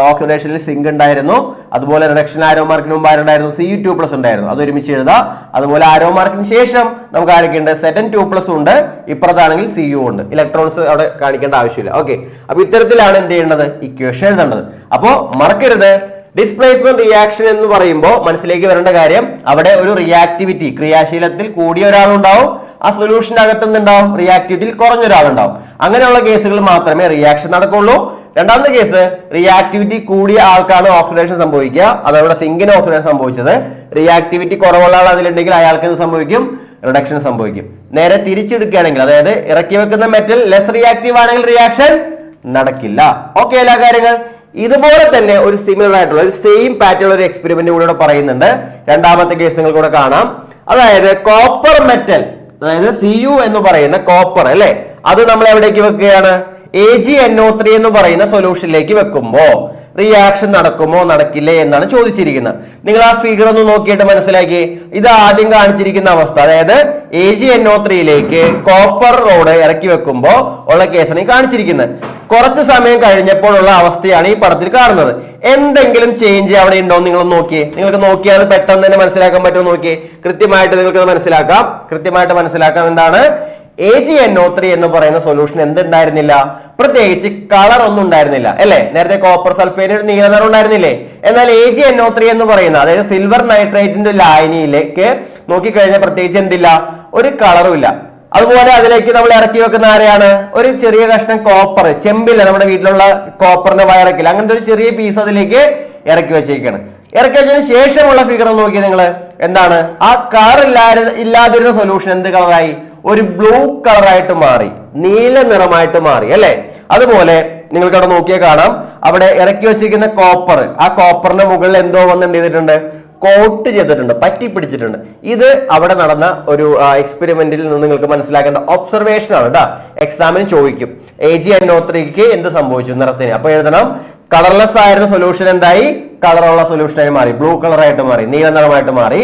ഓക്സിഡേഷനിൽ സിങ്ക് ഉണ്ടായിരുന്നു. അതുപോലെ റിഡക്ഷൻ ആരോ മാർക്കിന് മുമ്പ് ആരുണ്ടായിരുന്നു സി യു ടു പ്ലസ് ഉണ്ടായിരുന്നു. അത് ഒരുമിച്ച് എഴുതാം. അതുപോലെ ആരോ മാർക്കിന് ശേഷം നമുക്ക് ആരൊക്കെ ഉണ്ട് സെറ്റൻ ടു പ്ലസ് ഉണ്ട്. ഇപ്പുറത്താണെങ്കിൽ സി യു ഉണ്ട്. ഇലക്ട്രോൺസ് അവിടെ കാണിക്കേണ്ട ആവശ്യമില്ല. ഓക്കെ അപ്പൊ ഇത്തരത്തിലാണ് എന്ത് ചെയ്യേണ്ടത്? ഇക്വേഷൻ എഴുതേണ്ടത്. അപ്പോ മറക്കരുത്. ഡിസ്പ്ലേസ്മെന്റ് റിയാക്ഷൻ എന്ന് പറയുമ്പോൾ മനസ്സിലേക്ക് വരേണ്ട കാര്യം അവിടെ ഒരു റിയാക്ടിവിറ്റി ക്രിയാശീലത്തിൽ കൂടിയ ഒരാളുണ്ടാവും. ആ സൊല്യൂഷനകത്ത് നിന്നുണ്ടാവും റിയാക്ടിവിറ്റിയിൽ കുറഞ്ഞ ഒരാളുണ്ടാവും. അങ്ങനെയുള്ള കേസുകൾ മാത്രമേ റിയാക്ഷൻ നടക്കുള്ളൂ. രണ്ടാമത്തെ കേസ് റിയാക്ടിവിറ്റി കൂടിയ ആൾക്കാണ് ഓക്സിഡേഷൻ സംഭവിക്കുക. അതവിടെ സിങ്കിന് ഓക്സിഡേഷൻ സംഭവിച്ചത്. റിയാക്ടിവിറ്റി കുറവുള്ള ആൾ അതിലുണ്ടെങ്കിൽ അയാൾക്ക് എന്ത് സംഭവിക്കും? റിഡക്ഷൻ സംഭവിക്കും. നേരെ തിരിച്ചെടുക്കുകയാണെങ്കിൽ അതായത് ഇറക്കി വെക്കുന്ന മെറ്റൽ ലെസ് റിയാക്റ്റീവ് ആണെങ്കിൽ റിയാക്ഷൻ നടക്കില്ല. ഓക്കെ എല്ലാ കാര്യങ്ങൾ. ഇതുപോലെ തന്നെ ഒരു സിമിലർ ആയിട്ടുള്ള ഒരു സെയിം പാറ്റേൺ ഒരു എക്സ്പെരിമെന്റ് കൂടെ പറയുന്നുണ്ട്. രണ്ടാമത്തെ കേസ് നിങ്ങൾ കൂടെ കാണാം. അതായത് കോപ്പർ മെറ്റൽ അതായത് സി യു എന്ന് പറയുന്ന കോപ്പർ അല്ലെ? അത് നമ്മൾ എവിടേക്ക് വെക്കുകയാണ്? A G N O three എന്ന് പറയുന്ന സൊല്യൂഷനിലേക്ക് വെക്കുമ്പോ. റിയാക്ഷൻ നടക്കുമോ നടക്കില്ലേ എന്നാണ് ചോദിച്ചിരിക്കുന്നത്. നിങ്ങൾ ആ ഫിഗർ ഒന്ന് നോക്കിയിട്ട് മനസ്സിലാക്കി. ഇത് ആദ്യം കാണിച്ചിരിക്കുന്ന അവസ്ഥ. അതായത് എ ജി എൻ ഒ ത്രീയിലേക്ക് കോപ്പർ റോഡ് ഇറക്കി വെക്കുമ്പോൾ ഉള്ള കേസാണ് ഈ കാണിച്ചിരിക്കുന്നത്. കുറച്ച് സമയം കഴിഞ്ഞപ്പോഴുള്ള അവസ്ഥയാണ് ഈ പടത്തിൽ കാണുന്നത്. എന്തെങ്കിലും ചേഞ്ച് അവിടെ ഉണ്ടോ നിങ്ങൾ നോക്കിയേ നിങ്ങൾക്ക് നോക്കിയാൽ പെട്ടെന്ന് തന്നെ മനസ്സിലാക്കാൻ പറ്റുമോ നോക്കിയേ കൃത്യമായിട്ട് നിങ്ങൾക്ക് മനസ്സിലാക്കാം. കൃത്യമായിട്ട് മനസ്സിലാക്കാം എന്താണ്? A G N O three എന്ന് പറയുന്ന സൊല്യൂഷൻ എന്തുണ്ടായിരുന്നില്ല? പ്രത്യേകിച്ച് കളർ ഒന്നും ഉണ്ടായിരുന്നില്ല. അല്ലെ? നേരത്തെ കോപ്പർ സൾഫേറ്റ് ഒരു നീല നിറം ഉണ്ടായിരുന്നില്ലേ? എന്നാൽ A G N O three എന്ന് പറയുന്ന അതായത് സിൽവർ നൈട്രേറ്റിന്റെ ലായനിയിലേക്ക് നോക്കിക്കഴിഞ്ഞാൽ പ്രത്യേകിച്ച് എന്തില്ല? ഒരു കളറും ഇല്ല. അതുപോലെ അതിലേക്ക് നമ്മൾ ഇറക്കി വെക്കുന്ന ആരെയാണ്? ഒരു ചെറിയ കഷ്ണം കോപ്പർ ചെമ്പില്ല. നമ്മുടെ വീട്ടിലുള്ള കോപ്പറിന്റെ വയറക്കില്ല അങ്ങനത്തെ ഒരു ചെറിയ പീസ് അതിലേക്ക് ഇറക്കി വെച്ചേക്കാണ്. ഇറക്കി വെച്ചതിന് ശേഷമുള്ള ഫിഗർ നോക്കി നിങ്ങൾ എന്താണ്? ആ കളർ ഇല്ലാതെ ഇല്ലാതിരുന്ന സൊല്യൂഷൻ എന്ത് കളറായി ഒരു ബ്ലൂ കളറായിട്ട് മാറി നീല നിറമായിട്ട് മാറി അല്ലെ? അതുപോലെ നിങ്ങൾക്ക് അവിടെ നോക്കിയാൽ കാണാം അവിടെ ഇറക്കി വെച്ചിരിക്കുന്ന കോപ്പർ ആ കോപ്പറിന്റെ മുകളിൽ എന്തോ വന്ന് എന്ത് ചെയ്തിട്ടുണ്ട്? കോട്ട് ചെയ്തിട്ടുണ്ട് പറ്റി പിടിച്ചിട്ടുണ്ട്. ഇത് അവിടെ നടന്ന ഒരു എക്സ്പെരിമെന്റിൽ നിന്ന് നിങ്ങൾക്ക് മനസ്സിലാക്കേണ്ട ഒബ്സർവേഷൻ ആണ് കേട്ടോ എക്സാമിന് ചോദിക്കും. എ ജി എന്നോത്രിക്ക് എന്ത് സംഭവിച്ചു നിറത്തിന്? അപ്പൊ എഴുതണം കളർലെസ് ആയിരുന്ന സൊല്യൂഷൻ എന്തായി? കളറുള്ള സൊല്യൂഷനായി മാറി ബ്ലൂ കളറായിട്ട് മാറി നീല നിറമായിട്ട് മാറി.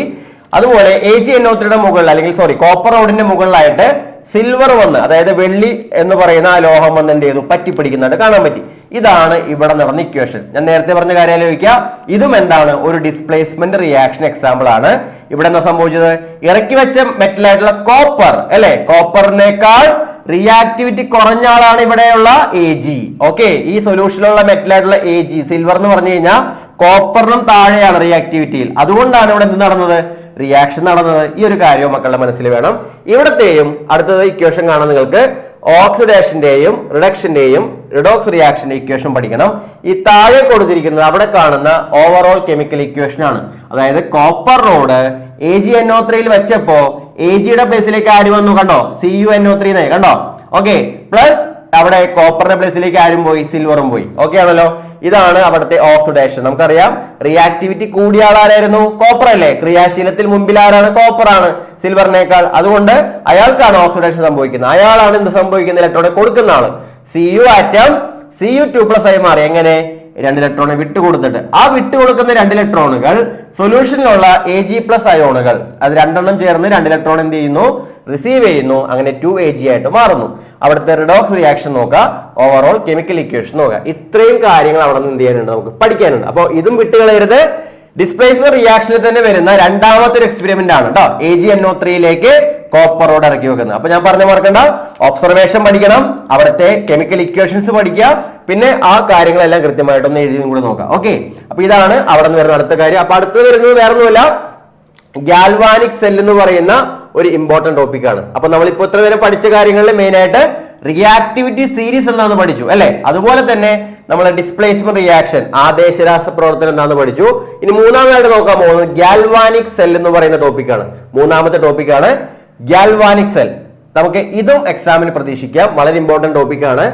അതുപോലെ എ ജി എന്നോത്രിയുടെ മുകളിൽ അല്ലെങ്കിൽ സോറി കോപ്പർ റോഡിന്റെ മുകളിലായിട്ട് സിൽവർ വന്ന് അതായത് വെള്ളി എന്ന് പറയുന്ന ആ ലോഹം വന്ന് എന്ത് ചെയ്തു? പറ്റിപ്പിടിക്കുന്നതായിട്ട് കാണാൻ പറ്റി. ഇതാണ് ഇവിടെ നടന്ന ഇക്വേഷൻ ഞാൻ നേരത്തെ പറഞ്ഞ കാര്യം ആലോചിക്കുക ഇതും എന്താണ്? ഒരു ഡിസ്പ്ലേസ്മെന്റ് റിയാക്ഷൻ എക്സാമ്പിൾ ആണ്. ഇവിടെ എന്താ സംഭവിച്ചത്? ഇറക്കി വെച്ച മെറ്റൽ ആയിട്ടുള്ള കോപ്പർ അല്ലെ? കോപ്പറിനേക്കാൾ റിയാക്ടിവിറ്റി കുറഞ്ഞ ആളാണ് ഇവിടെയുള്ള എ ജി ഓക്കെ ഈ സൊല്യൂഷനിലുള്ള മെറ്റൽ ആയിട്ടുള്ള എ ജി സിൽവർ എന്ന് പറഞ്ഞു കഴിഞ്ഞാൽ കോപ്പറിനും താഴെയാണ് റിയാക്ടിവിറ്റിയിൽ അതുകൊണ്ടാണ് ഇവിടെ എന്ത് നടന്നത്? റിയാക്ഷൻ നടന്നത്. ഈ ഒരു കാര്യം മക്കളുടെ മനസ്സിൽ വേണം. ഇവിടത്തെയും അടുത്തത് ഇക്വേഷൻ കാണാൻ നിങ്ങൾക്ക്. ഓക്സിഡേഷന്റെയും റിഡക്ഷന്റെയും റിഡോക്സ് റിയാക്ഷന്റെ ഇക്വേഷൻ പഠിക്കണം. ഈ താഴെ കൊടുത്തിരിക്കുന്നത് അവിടെ കാണുന്ന ഓവറോൾ കെമിക്കൽ ഇക്വേഷൻ ആണ്. അതായത് copper rod A G N O ത്രീയിൽ വെച്ചപ്പോ എ ജിയുടെ ബേസിലേക്ക് ആര് വന്നു? കണ്ടോ? C U N O three കണ്ടോ? ഓക്കെ പ്ലസ് അവിടെ കോപ്പറിന്റെ പ്ലേസിലേക്ക് ആരും പോയി സിൽവറും പോയി. ഓക്കെ ആണല്ലോ? ഇതാണ് അവിടുത്തെ ഓക്സിഡേഷൻ നമുക്കറിയാം റിയാക്ടിവിറ്റി കൂടിയ ആളാരായിരുന്നു? കോപ്പർ അല്ലേ? ക്രിയാശീലത്തിൽ മുമ്പിൽ ആരാണ്? ആണ് സിൽവറിനേക്കാൾ അതുകൊണ്ട് അയാൾക്കാണ് ഓക്സിഡേഷൻ സംഭവിക്കുന്നത്. അയാളാണ് എന്ത് സംഭവിക്കുന്ന ഇലക്ട്രോണെ കൊടുക്കുന്ന ആൾ. C U atom C U two plus ആയി മാറി. എങ്ങനെ? രണ്ട് ഇലക്ട്രോണെ വിട്ടുകൊടുത്തിട്ട്. ആ വിട്ടുകൊടുക്കുന്ന രണ്ട് ഇലക്ട്രോണുകൾ സൊല്യൂഷനിലുള്ള എ ജി പ്ലസ് അയോണുകൾ അത് രണ്ടെണ്ണം ചേർന്ന് രണ്ട് ഇലക്ട്രോൺ എന്ത് ചെയ്യുന്നു? റിസീവ് ചെയ്യുന്നു അങ്ങനെ ടു എ ജി ആയിട്ട് മാറുന്നു. അവിടുത്തെ റിഡോക്സ് റിയാക്ഷൻ നോക്കുക ഓവറോൾ കെമിക്കൽ ഇക്വേഷൻ നോക്കുക. ഇത്രയും കാര്യങ്ങൾ അവിടെ നിന്ന് എന്ത് ചെയ്യാനുണ്ട് നമുക്ക് പഠിക്കാനുണ്ട്. അപ്പോൾ ഇതും വിട്ടുകളയരുത് ഡിസ്പ്ലേസ്മെന്റ് റിയാക്ഷനിൽ തന്നെ വരുന്ന രണ്ടാമത്തെ ഒരു എക്സ്പെരിമെന്റ് ആണ് കേട്ടോ എ ജി എൻ ഒ ത്രീയിലേക്ക് കോപ്പറോട് ഇറക്കി വെക്കുന്നത്. അപ്പൊ ഞാൻ പറഞ്ഞ മറക്കണ്ട ഒബ്സർവേഷൻ പഠിക്കണം അവിടുത്തെ കെമിക്കൽ ഇക്വേഷൻസ് പഠിക്കുക പിന്നെ ആ കാര്യങ്ങളെല്ലാം കൃത്യമായിട്ടൊന്ന് എഴുതിയും കൂടെ നോക്കാം. ഓക്കെ അപ്പൊ ഇതാണ് അവിടെ നിന്ന് വരുന്ന അടുത്ത കാര്യം. അപ്പൊ അടുത്ത് വരുന്നത് വേറെ ഒന്നുമില്ല ഗാൽവാനിക് സെൽ എന്ന് പറയുന്ന ഒരു ഇമ്പോർട്ടന്റ് ടോപ്പിക് ആണ്. അപ്പൊ നമ്മളിപ്പോൾ ഇത്ര നേരം പഠിച്ച കാര്യങ്ങളിൽ മെയിനായിട്ട് റിയാക്ടിവിറ്റി സീരീസ് എന്താണെന്ന് പഠിച്ചു അല്ലെ? അതുപോലെ തന്നെ നമ്മൾ ഡിസ്പ്ലേസ്മെന്റ് റിയാക്ഷൻ ആദേശരാസ പ്രവർത്തനം എന്താണെന്ന് പഠിച്ചു. ഇനി മൂന്നാമതായിട്ട് നോക്കാൻ പോകുന്നത് ഗാൽവാനിക് സെൽ എന്ന് പറയുന്ന ടോപ്പിക്കാണ് മൂന്നാമത്തെ ടോപ്പിക്കാണ് ഗാൽവാനിക് സെൽ നമുക്ക് ഇതും എക്സാമിന് പ്രതീക്ഷിക്കാം വളരെ ഇമ്പോർട്ടന്റ് ടോപ്പിക്കാണ്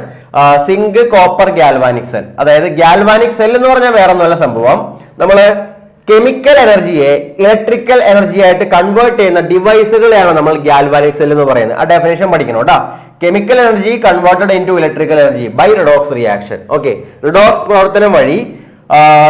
സിങ്ക് കോപ്പർ ഗാൽവാനിക് സെൽ അതായത് ഗാൽവാനിക് സെൽ എന്ന് പറഞ്ഞാൽ വേറെ ഒന്നുമല്ല സംഭവം. നമ്മൾ കെമിക്കൽ എനർജിയെ ഇലക്ട്രിക്കൽ എനർജി ആയിട്ട് കൺവേർട്ട് ചെയ്യുന്ന ഡിവൈസുകളെയാണ് നമ്മൾ ഗാൽവാനിക് സെൽ എന്ന് പറയുന്നത്. ആ ഡെഫിനേഷൻ പഠിക്കണം കേട്ടോ chemical energy converted in electrical energy by redox reaction okay redox പ്രവർത്തനം വഴി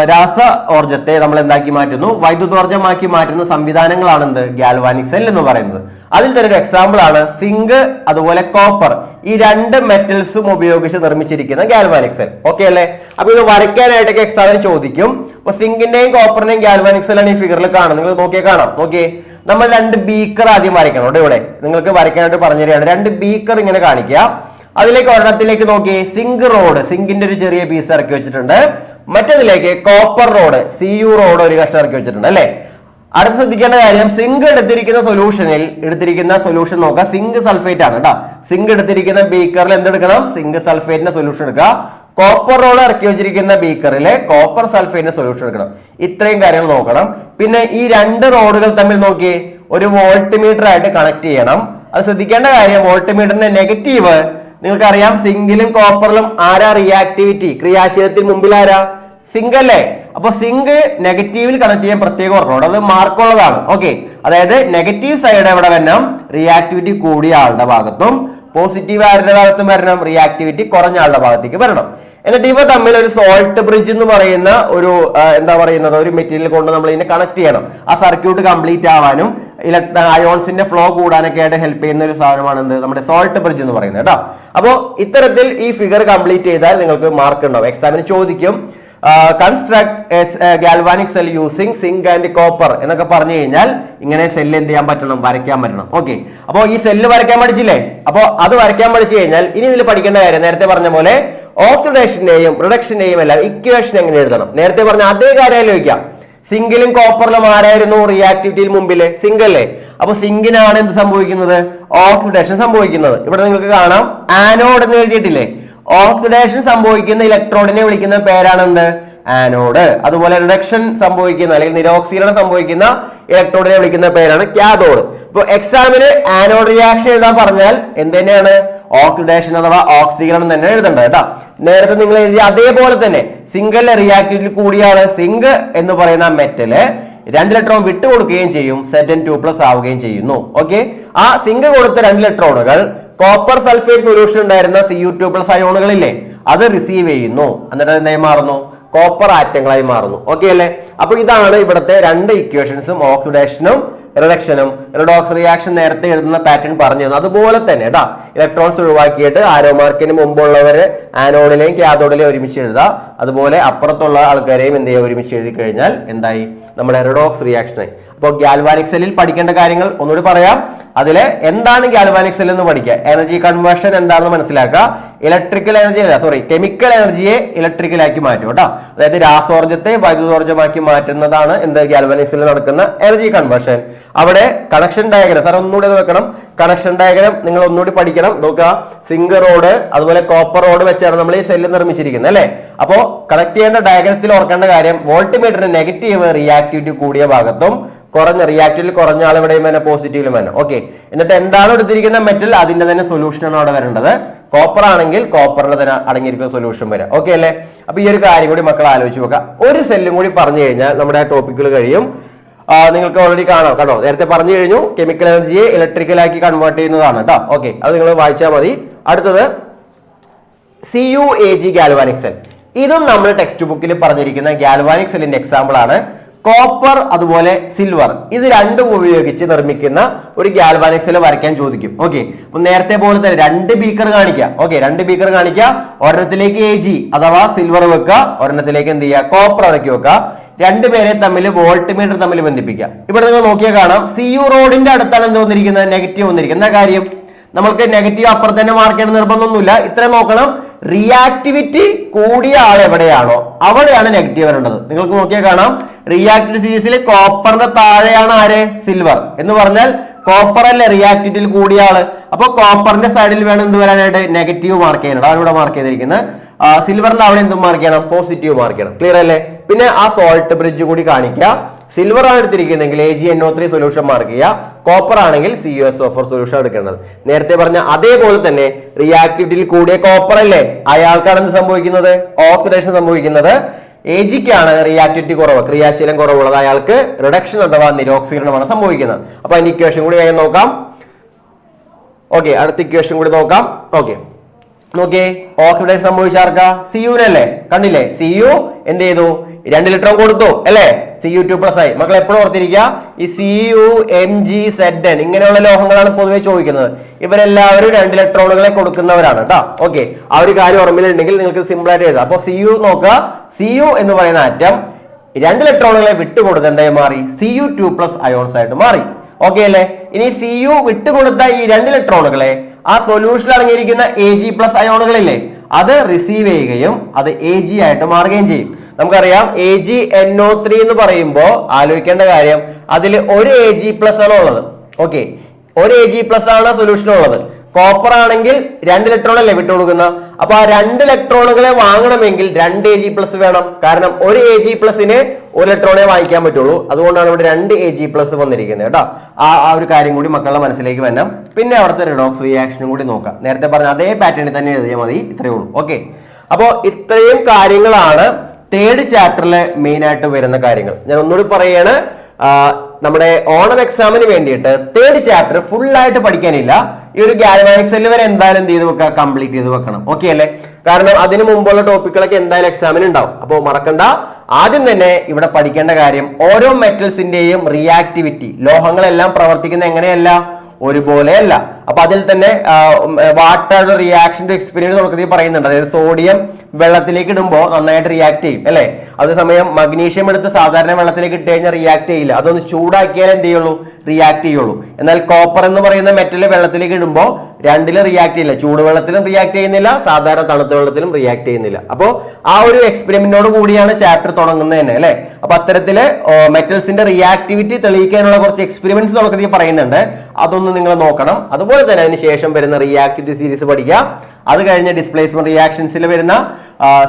രാസ ഊർജത്തെ നമ്മൾ എന്താക്കി മാറ്റുന്നു? വൈദ്യുതോർജമാക്കി മാറ്റുന്ന സംവിധാനങ്ങളാണ് എന്ത് ഗാൽവാനിക് സെൽ എന്ന് പറയുന്നത്. അതിൽ തന്നെ ഒരു എക്സാമ്പിൾ ആണ് സിങ്ക് അതുപോലെ കോപ്പർ ഈ രണ്ട് മെറ്റൽസും ഉപയോഗിച്ച് നിർമ്മിച്ചിരിക്കുന്ന ഗാൽവാനിക് സെൽ ഓക്കെ അല്ലേ? അപ്പൊ ഇത് വരയ്ക്കാനായിട്ടൊക്കെ എക്സാമിന് ചോദിക്കും. അപ്പൊ സിങ്കിന്റെയും കോപ്പറിന്റെയും ഗാൽവാനിക് സെൽ ആണ് ഈ ഫിഗറിൽ കാണുന്നത്. നിങ്ങൾ നോക്കിയാൽ കാണാം. നോക്കിയേ. നമ്മൾ രണ്ട് ബീക്കർ ആദ്യം വരയ്ക്കണം. ഇവിടെ ഇവിടെ. നിങ്ങൾക്ക് വരയ്ക്കാനായിട്ട് പറഞ്ഞു തരികയാണ് രണ്ട് ബീക്കർ ഇങ്ങനെ കാണിക്കുക അതിലേക്ക് ഒരെണ്ണത്തിലേക്ക് നോക്കി. സിങ്ക് റോഡ് സിങ്കിന്റെ ഒരു ചെറിയ പീസ് ഇറക്കി വെച്ചിട്ടുണ്ട്. മറ്റേതിലേക്ക് copper rod C U rod ഒരു കഷ്ണം ഇറക്കി വെച്ചിട്ടുണ്ട് അല്ലെ? അടുത്ത ശ്രദ്ധിക്കേണ്ട കാര്യം സിങ്ക് എടുത്തിരിക്കുന്ന സൊല്യൂഷനിൽ എടുത്തിരിക്കുന്ന സൊല്യൂഷൻ നോക്കുക. സിങ്ക് സൾഫേറ്റ് ആണ് കേട്ടോ സിങ്ക് എടുത്തിരിക്കുന്ന ബീക്കറിൽ എന്തെടുക്കണം? സിങ്ക് സൾഫേറ്റിന്റെ സൊല്യൂഷൻ എടുക്കുക. കോപ്പർ റോഡ് ഇറക്കി വെച്ചിരിക്കുന്ന ബീക്കറിലെ കോപ്പർ സൾഫേറ്റിന്റെ സൊല്യൂഷൻ എടുക്കണം. ഇത്രയും കാര്യങ്ങൾ നോക്കണം. പിന്നെ ഈ രണ്ട് റോഡുകൾ തമ്മിൽ നോക്കി. ഒരു വോൾട്ട് മീറ്റർ ആയിട്ട് കണക്ട് ചെയ്യണം. അത് ശ്രദ്ധിക്കേണ്ട കാര്യം വോൾട്ട് മീറ്ററിന്റെ നെഗറ്റീവ് നിങ്ങൾക്കറിയാം സിങ്കിലും കോപ്പറിലും ആരാ റിയാക്ടിവിറ്റി ക്രിയാശീലത്തിൽ മുമ്പിൽ ആരാ? സിങ്ക് അല്ലേ? അപ്പൊ സിങ്ക് നെഗറ്റീവിൽ കണക്ട് ചെയ്യാൻ പ്രത്യേകം ഓർക്കണം അത് മാർക്കുള്ളതാണ് ഓക്കെ അതായത് നെഗറ്റീവ് സൈഡ് എവിടെ വരണം? റിയാക്ടിവിറ്റി കൂടിയ ആളുടെ ഭാഗത്തും പോസിറ്റീവ് ആരുടെ ഭാഗത്തും വരണം? റിയാക്ടിവിറ്റി കുറഞ്ഞ ആളുടെ ഭാഗത്തേക്ക് വരണം. എന്നിട്ട് ഇവ തമ്മിൽ ഒരു സോൾട്ട് ബ്രിഡ്ജ് എന്ന് പറയുന്ന ഒരു എന്താ പറയുന്നത്? ഒരു മെറ്റീരിയൽ കൊണ്ട് നമ്മൾ ഇതിനെ കണക്ട് ചെയ്യണം. ആ സർക്യൂട്ട് കംപ്ലീറ്റ് ആവാനും ഇലക്ട്ര അയോൺസിന്റെ ഫ്ലോ കൂടാനൊക്കെ ആയിട്ട് ഹെൽപ്പ് ചെയ്യുന്ന ഒരു സാധനമാണ് എന്ത്? നമ്മുടെ സോൾട്ട് ബ്രിഡ്ജ് എന്ന് പറയുന്നത് കേട്ടോ. അപ്പോൾ ഇത്തരത്തിൽ ഈ ഫിഗർ കംപ്ലീറ്റ് ചെയ്താൽ നിങ്ങൾക്ക് മാർക്ക് ഉണ്ടാവും. എക്സാമിന് ചോദിക്കും construct galvanic cell using zinc and copper എന്നൊക്കെ പറഞ്ഞു കഴിഞ്ഞാൽ ഇങ്ങനെ സെല്ല് എന്ത് ചെയ്യാൻ പറ്റണം? വരയ്ക്കാൻ പറ്റണം. ഓക്കെ അപ്പോൾ ഈ സെല്ല് വരയ്ക്കാൻ പഠിച്ചില്ലേ? അപ്പോൾ അത് വരയ്ക്കാൻ പഠിച്ചു കഴിഞ്ഞാൽ ഇനി ഇതിൽ പഠിക്കേണ്ട കാര്യം നേരത്തെ പറഞ്ഞ പോലെ ഓക്സിഡേഷന്റെയും റിഡക്ഷന്റെയും എല്ലാം ഇക്വേഷൻ എങ്ങനെ എഴുതണം? നേരത്തെ പറഞ്ഞ അതേ കാര്യം ആലോചിക്കാം. സിങ്കിലും കോപ്പറിലും ആരായിരുന്നു റിയാക്ടിവിറ്റിയിൽ മുമ്പിൽ? അല്ലേ? അപ്പൊ സിങ്കിനാണ് എന്ത് സംഭവിക്കുന്നത്? ഓക്സിഡേഷൻ സംഭവിക്കുന്നത്. ഇവിടെ നിങ്ങൾക്ക് കാണാം. ആനോഡ് എന്ന് എഴുതിയിട്ടില്ലേ? ഓക്സിഡേഷൻ സംഭവിക്കുന്ന ഇലക്ട്രോണിനെ വിളിക്കുന്ന പേരാണ് എന്ത് ആനോഡ് അതുപോലെ റിഡക്ഷൻ സംഭവിക്കുന്ന അല്ലെങ്കിൽ നിരോക്സീകരണം സംഭവിക്കുന്ന ഇലക്ട്രോണിനെ വിളിക്കുന്ന പേരാണ് കാഥോഡ് ഇപ്പൊ എക്സാമിന് ആനോഡ് റിയാക്ഷൻ എഴുതാൻ പറഞ്ഞാൽ എന്ത് തന്നെയാണ്? ഓക്സിഡേഷൻ അഥവാ ഓക്സീകരണം തന്നെ എഴുതേണ്ടത് കേട്ടോ. നേരത്തെ നിങ്ങൾ എഴുതിയ അതേപോലെ തന്നെ സിംഗിൾ റിയാക്ടിവിറ്റി കൂടിയാണ് സിങ്ക് എന്ന് പറയുന്ന മെറ്റൽ രണ്ട് ഇലക്ട്രോൺ വിട്ടുകൊടുക്കുകയും ചെയ്യും. സെറ്റ് എൻ ടു പ്ലസ് ആവുകയും ചെയ്യുന്നു. ഓക്കെ ആ സിങ്ക് കൊടുത്ത രണ്ട് ഇലക്ട്രോണുകൾ കോപ്പർ സൾഫേറ്റ് സൊല്യൂഷൻ ഉണ്ടായിരുന്ന സി യു ടു പ്ലസ് അയോണുകളില്ലേ? അത് റിസീവ് ചെയ്യുന്നു. എന്നിട്ട് എന്തായി മാറുന്നു? കോപ്പർ ആറ്റങ്ങളായി മാറുന്നു. ഓക്കെ അല്ലേ? അപ്പൊ ഇതാണ് ഇവിടുത്തെ രണ്ട് ഇക്വേഷൻസും ഓക്സിഡേഷനും റിഡക്ഷനും റിഡോക്സ് റിയാക്ഷൻ നേരത്തെ എഴുതുന്ന പാറ്റേൺ പറഞ്ഞു തന്നു അതുപോലെ തന്നെ കേട്ടാ ഇലക്ട്രോൺസ് ഒഴിവാക്കിയിട്ട് ആരോ മാർക്കിന് മുമ്പുള്ളവര് ആനോഡിലെയും ക്യാതോഡിലെയും ഒരുമിച്ച് എഴുതാം അതുപോലെ അപ്പുറത്തുള്ള ആൾക്കാരെയും എന്ത് ചെയ്യുക? ഒരുമിച്ച് എഴുതി കഴിഞ്ഞാൽ എന്തായി? നമ്മുടെ റിഡോക്സ് റിയാക്ഷനായി അപ്പോൾ ഗാൽവാനിക് സെല്ലിൽ പഠിക്കേണ്ട കാര്യങ്ങൾ ഒന്നുകൂടി പറയാം. അതിലെ എന്താണ് ഗാൽവാനിക് സെൽ എന്ന് പഠിക്കുക? എനർജി കൺവേർഷൻ എന്താണെന്ന് മനസ്സിലാക്കുക. ഇലക്ട്രിക്കൽ എനർജി അല്ല സോറി കെമിക്കൽ എനർജിയെ ഇലക്ട്രിക്കലാക്കി മാറ്റും കേട്ടോ അതായത് രാസോർജത്തെ വൈദ്യുതോർജമാക്കി മാറ്റുന്നതാണ് എന്ത്? ഗാൽവാനിക് സെല്ലിൽ നടക്കുന്ന എനർജി കൺവേർഷൻ അവിടെ കണക്ഷൻ ഡയഗ്രം സാർ ഒന്നുകൂടി വെക്കണം. കണക്ഷൻ ഡയഗ്രം നിങ്ങൾ ഒന്നുകൂടി പഠിക്കണം. നോക്കുക. സിങ്ക് റോഡ് അതുപോലെ കോപ്പർ റോഡ് വെച്ചാണ് നമ്മൾ ഈ സെല്ല് നിർമ്മിച്ചിരിക്കുന്നത് അല്ലേ? അപ്പോൾ കണക്ട് ചെയ്യേണ്ട ഡയഗ്രത്തിൽ ഓർക്കേണ്ട കാര്യം വോൾട്ടിമീറ്ററിന് നെഗറ്റീവ് റിയാക്ടിവിറ്റി കൂടിയ ഭാഗത്തും കുറഞ്ഞ റിയാക്റ്റീവിൽ കുറഞ്ഞ ഇവിടെയും തന്നെ പോസിറ്റീവിലും തന്നെ ഓക്കെ എന്നിട്ട് എന്താണ് എടുത്തിരിക്കുന്ന മെറ്റൽ അതിന്റെ തന്നെ സൊല്യൂഷൻ ആണ് അവിടെ വരേണ്ടത്. കോപ്പർ ആണെങ്കിൽ കോപ്പറിന്റെ തന്നെ അടങ്ങിയിരിക്കുന്ന സൊല്യൂഷൻ വരാം. ഓക്കെ അല്ലേ? അപ്പൊ ഈ ഒരു കാര്യം കൂടി മക്കൾ ആലോചിച്ച് നോക്കുക ഒരു സെല്ലും കൂടി പറഞ്ഞു കഴിഞ്ഞാൽ നമ്മുടെ ടോപ്പിക്കുകൾ കഴിയും. നിങ്ങൾക്ക് ഓൾറെഡി കാണാം കേട്ടോ. നേരത്തെ പറഞ്ഞു കഴിഞ്ഞു. കെമിക്കൽ എനർജിയെ ഇലക്ട്രിക്കലാക്കി കൺവേർട്ട് ചെയ്യുന്നതാണ് കേട്ടോ. ഓക്കെ അത് നിങ്ങൾ വായിച്ചാൽ മതി. അടുത്തത് C U A G galvanic cell ഇതും നമ്മൾ ടെക്സ്റ്റ് ബുക്കിൽ പറഞ്ഞിരിക്കുന്ന ഗാൽവാനിക് സെല്ലിന്റെ എക്സാമ്പിൾ ആണ്. കോപ്പർ അതുപോലെ സിൽവർ ഇത് രണ്ടും ഉപയോഗിച്ച് നിർമ്മിക്കുന്ന ഒരു ഗാൽവാനിക് സെൽ വരയ്ക്കാൻ ചോദിക്കും. ഓക്കെ അപ്പൊ നേരത്തെ പോലെ തന്നെ രണ്ട് ബീക്കർ കാണിക്കുക ഓക്കെ രണ്ട് ബീക്കർ കാണിക്കുക ഒരെണ്ണത്തിലേക്ക് എ ജി അഥവാ സിൽവർ വെക്കുക ഒരെണ്ണത്തിലേക്ക് എന്ത് ചെയ്യുക? കോപ്പർ ഇറക്കി വെക്കുക രണ്ടുപേരെ തമ്മിൽ വോൾട്ട് മീറ്റർ തമ്മിൽ ബന്ധിപ്പിക്കുക ഇവിടെ നിങ്ങൾ നോക്കിയാൽ കാണാം. സി യു റോഡിന്റെ അടുത്താണ് എന്ത് വന്നിരിക്കുന്നത്? നെഗറ്റീവ് വന്നിരിക്കുന്നത്. എന്താ കാര്യം? നമ്മൾക്ക് നെഗറ്റീവ് അപ്പുറത്ത് തന്നെ മാർക്ക് ചെയ്യണം നിർബന്ധമൊന്നുമില്ല. ഇത്രയും നോക്കണം. റിയാക്ടിവിറ്റി കൂടിയ ആൾ എവിടെയാണോ അവിടെയാണ് നെഗറ്റീവ് വരേണ്ടത്. നിങ്ങൾക്ക് നോക്കിയാൽ കാണാം. റിയാക്ടിവിറ്റി സീരീസിൽ കോപ്പറിന്റെ താഴെയാണ് ആര്? സിൽവർ എന്ന് പറഞ്ഞാൽ കോപ്പർ അല്ലേ റിയാക്ടിവിറ്റിയിൽ കൂടിയ ആൾ. അപ്പൊ കോപ്പറിന്റെ സൈഡിൽ വേണം എന്ത് വരാനായിട്ട്? നെഗറ്റീവ് മാർക്ക് ചെയ്യണം. അതാണ് ഇവിടെ മാർക്ക് ചെയ്തിരിക്കുന്നത്. സിൽവറിന്റെ അവിടെ എന്തും മാർക്ക് ചെയ്യണം? പോസിറ്റീവ് മാർക്ക് ചെയ്യണം. ക്ലിയർ അല്ലേ? പിന്നെ ആ സോൾട്ട് ബ്രിഡ്ജ് കൂടി കാണിക്കുക സിൽവർ ആണ് എടുത്തിരിക്കുന്നതെങ്കിൽ A G N O three solution mark ചെയ്യുക. കോപ്പർ ആണെങ്കിൽ C U S O four solution എടുക്കേണ്ടത്. നേരത്തെ പറഞ്ഞ അതേപോലെ തന്നെ റിയാക്ടിവിറ്റിയിൽ കൂടിയ കോപ്പർ അല്ലേ? അയാൾക്കാണ് എന്ത് സംഭവിക്കുന്നത്? ഓക്സിഡേഷൻ സംഭവിക്കുന്നത്. എ ജിക്കാണ് റിയാക്ടിവിറ്റി കുറവ് ക്രിയാശീലം കുറവുള്ളത്. അയാൾക്ക് റിഡക്ഷൻ അഥവാ നിരോക്സീകരണമാണ് സംഭവിക്കുന്നത്. അപ്പൊ അതിന്റെ ഇക്വേഷൻ കൂടി വേഗം നോക്കാം. ഓക്കെ അടുത്ത ഇക്വേഷൻ കൂടി നോക്കാം. ഓക്കെ നോക്കിയേ ഓക്സിഡേഷൻ സംഭവിച്ച ആർക്കാ? സി യുനല്ലേ കണ്ടില്ലേ? സി യു എന്ത് ചെയ്തു? രണ്ട് ലിറ്ററും കൊടുത്തു അല്ലേ? സി യു ടു പ്ലസ് ആയി. മക്കൾ എപ്പോഴും ഓർത്തിരിക്കുക ഈ C U M G Z N ഇങ്ങനെയുള്ള ലോഹങ്ങളാണ് പൊതുവെ ചോദിക്കുന്നത്. ഇവരെല്ലാവരും രണ്ട് ഇലക്ട്രോണുകളെ കൊടുക്കുന്നവരാണ് കേട്ടോ ഓക്കെ. ആ ഒരു കാര്യം ഓർമ്മയിലുണ്ടെങ്കിൽ നിങ്ങൾക്ക് സിമ്പിൾ ആയിട്ട് എഴുതാം. അപ്പോൾ സി യു നോക്കുക. സി യു എന്ന് പറയുന്ന ആറ്റം രണ്ട് ഇലക്ട്രോണുകളെ വിട്ടുകൊടുത്ത് എന്തായി മാറി? C U two plus ions ആയിട്ട് മാറി. ഓക്കെ അല്ലേ? ഇനി സി യു വിട്ടുകൊടുത്ത ഈ രണ്ട് ഇലക്ട്രോണുകളെ ആ സൊല്യൂഷനിൽ അടങ്ങിയിരിക്കുന്ന എ ജി പ്ലസ് അയോണുകളില്ലേ അത് റിസീവ് ചെയ്യുകയും അത് എ ജി ആയിട്ട് മാറുകയും ചെയ്യും. നമുക്കറിയാം A G N O three എന്ന് പറയുമ്പോൾ ആലോചിക്കേണ്ട കാര്യം അതിൽ ഒരു എ ജി പ്ലസ് ആണ് ഉള്ളത്? ഓക്കെ ഒരു എ ജി പ്ലസ് ആണ് സൊല്യൂഷൻ ഉള്ളത്. കോപ്പർ ആണെങ്കിൽ രണ്ട് ഇലക്ട്രോണല്ലേ അല്ലേ വിട്ടുകൊടുക്കുന്ന അപ്പൊ ആ രണ്ട് ഇലക്ട്രോണുകളെ വാങ്ങണമെങ്കിൽ രണ്ട് എ ജി പ്ലസ് വേണം. കാരണം ഒരു എ ജി പ്ലസിന് ഒരു ഇലക്ട്രോണെ വാങ്ങിക്കാൻ പറ്റുള്ളൂ. അതുകൊണ്ടാണ് ഇവിടെ രണ്ട് എ ജി പ്ലസ് വന്നിരിക്കുന്നത് കേട്ടോ. ആ ആ ഒരു കാര്യം കൂടി മക്കളുടെ മനസ്സിലേക്ക് വരണം. പിന്നെ അവിടുത്തെ റിഡോക്സ് റിയാക്ഷനും കൂടി നോക്കാം. നേരത്തെ പറഞ്ഞ അതേ പാറ്റേണിൽ തന്നെ എഴുതിയാൽ മതി. ഇത്രയേ ഉള്ളൂ. ഓക്കെ അപ്പോൾ ഇത്രയും കാര്യങ്ങളാണ് തേർഡ് ചാപ്റ്ററിൽ മെയിൻ ആയിട്ട് വരുന്ന കാര്യങ്ങൾ. ഞാൻ ഒന്നുകൂടി പറയാണ് നമ്മുടെ ഓണം എക്സാമിന് വേണ്ടിയിട്ട് തേർഡ് ചാപ്റ്റർ ഫുൾ ആയിട്ട് പഠിക്കാനില്ല. ഈ ഒരു ഗാലവാനിക് സെല്ല് വരെ എന്തായാലും എന്ത് ചെയ്ത് വെക്കുക? കംപ്ലീറ്റ് ചെയ്ത് വെക്കണം. ഓക്കെ അല്ലേ? കാരണം അതിന് മുമ്പുള്ള ടോപ്പിക്കുകളൊക്കെ എന്തായാലും എക്സാമിന് ഉണ്ടാവും. അപ്പോൾ മറക്കണ്ട. ആദ്യം തന്നെ ഇവിടെ പഠിക്കേണ്ട കാര്യം ഓരോ മെറ്റൽസിന്റെയും റിയാക്ടിവിറ്റി ലോഹങ്ങളെല്ലാം പ്രവർത്തിക്കുന്ന എങ്ങനെയല്ല? ഒരുപോലെയല്ല. അപ്പൊ അതിൽ തന്നെ വാട്ടർ റിയാക്ഷന്റെ എക്സ്പീരിയൻസ് തുടക്കത്തിൽ പറയുന്നുണ്ട്. അതായത് സോഡിയം വെള്ളത്തിലേക്ക് ഇടുമ്പോൾ നന്നായിട്ട് റിയാക്ട് ചെയ്യും അല്ലെ? അതേസമയം മഗ്നീഷ്യം എടുത്ത് സാധാരണ വെള്ളത്തിലേക്ക് ഇട്ട് കഴിഞ്ഞാൽ റിയാക്ട് ചെയ്യില്ല. അതൊന്ന് ചൂടാക്കിയാൽ എന്ത് ചെയ്യുള്ളൂ? റിയാക്ട് ചെയ്യുള്ളൂ. എന്നാൽ കോപ്പർ എന്ന് പറയുന്ന മെറ്റൽ വെള്ളത്തിലേക്ക് ഇടുമ്പോൾ രണ്ടിലും റിയാക്ട് ചെയ്യില്ല. ചൂടുവെള്ളത്തിലും റിയാക്ട് ചെയ്യുന്നില്ല സാധാരണ തണുത്ത വെള്ളത്തിലും റിയാക്ട് ചെയ്യുന്നില്ല. അപ്പോൾ ആ ഒരു എക്സ്പെരിമെന്റിനോട് കൂടിയാണ് ചാപ്റ്റർ തുടങ്ങുന്നത് തന്നെ അല്ലെ? അപ്പൊ അത്തരത്തിൽ മെറ്റൽസിന്റെ റിയാക്ടിവിറ്റി തെളിയിക്കാനുള്ള കുറച്ച് എക്സ്പെരിമെന്റ്സ് തുടക്കത്തിൽ പറയുന്നുണ്ട്. അതൊന്ന് നിങ്ങൾ നോക്കണം. അതുപോലെ തന്നെ അതിന് ശേഷം വരുന്ന റിയാക്ടിവിറ്റി സീരീസ് പഠിക്കുക. അത് കഴിഞ്ഞ് ഡിസ്പ്ലേസ്മെന്റ് റിയാക്ഷൻസിൽ വരുന്ന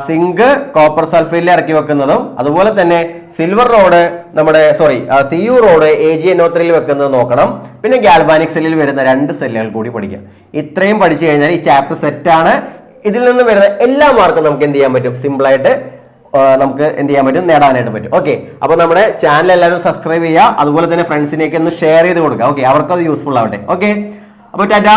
സിങ്ക് കോപ്പർ സൾഫേറ്റിൽ ഇറക്കി വെക്കുന്നതും അതുപോലെ തന്നെ സിൽവർ റോഡ് നമ്മുടെ sorry C U rod A G N ത്രീയിൽ വെക്കുന്നത് നോക്കണം. പിന്നെ ഗാൽവാനിക് സെല്ലിൽ വരുന്ന രണ്ട് സെല്ലുകൾ കൂടി പഠിക്കുക ഇത്രയും പഠിച്ചു കഴിഞ്ഞാൽ ഈ ചാപ്റ്റർ സെറ്റ് ആണ്. ഇതിൽ നിന്ന് വരുന്ന എല്ലാ മാർക്കും നമുക്ക് എന്ത് ചെയ്യാൻ പറ്റും? സിമ്പിൾ ആയിട്ട് നമുക്ക് എന്ത് ചെയ്യാൻ പറ്റും? നേടാനായിട്ട് പറ്റും. ഓക്കെ അപ്പോൾ നമ്മുടെ ചാനൽ എല്ലാവരും സബ്സ്ക്രൈബ് ചെയ്യുക. അതുപോലെ തന്നെ ഫ്രണ്ട്സിനെയൊക്കെ ഒന്ന് ഷെയർ ചെയ്ത് കൊടുക്കുക. ഓക്കെ അവർക്കത് യൂസ്ഫുൾ ആവട്ടെ. ഓക്കെ അപ്പോൾ ടാറ്റ.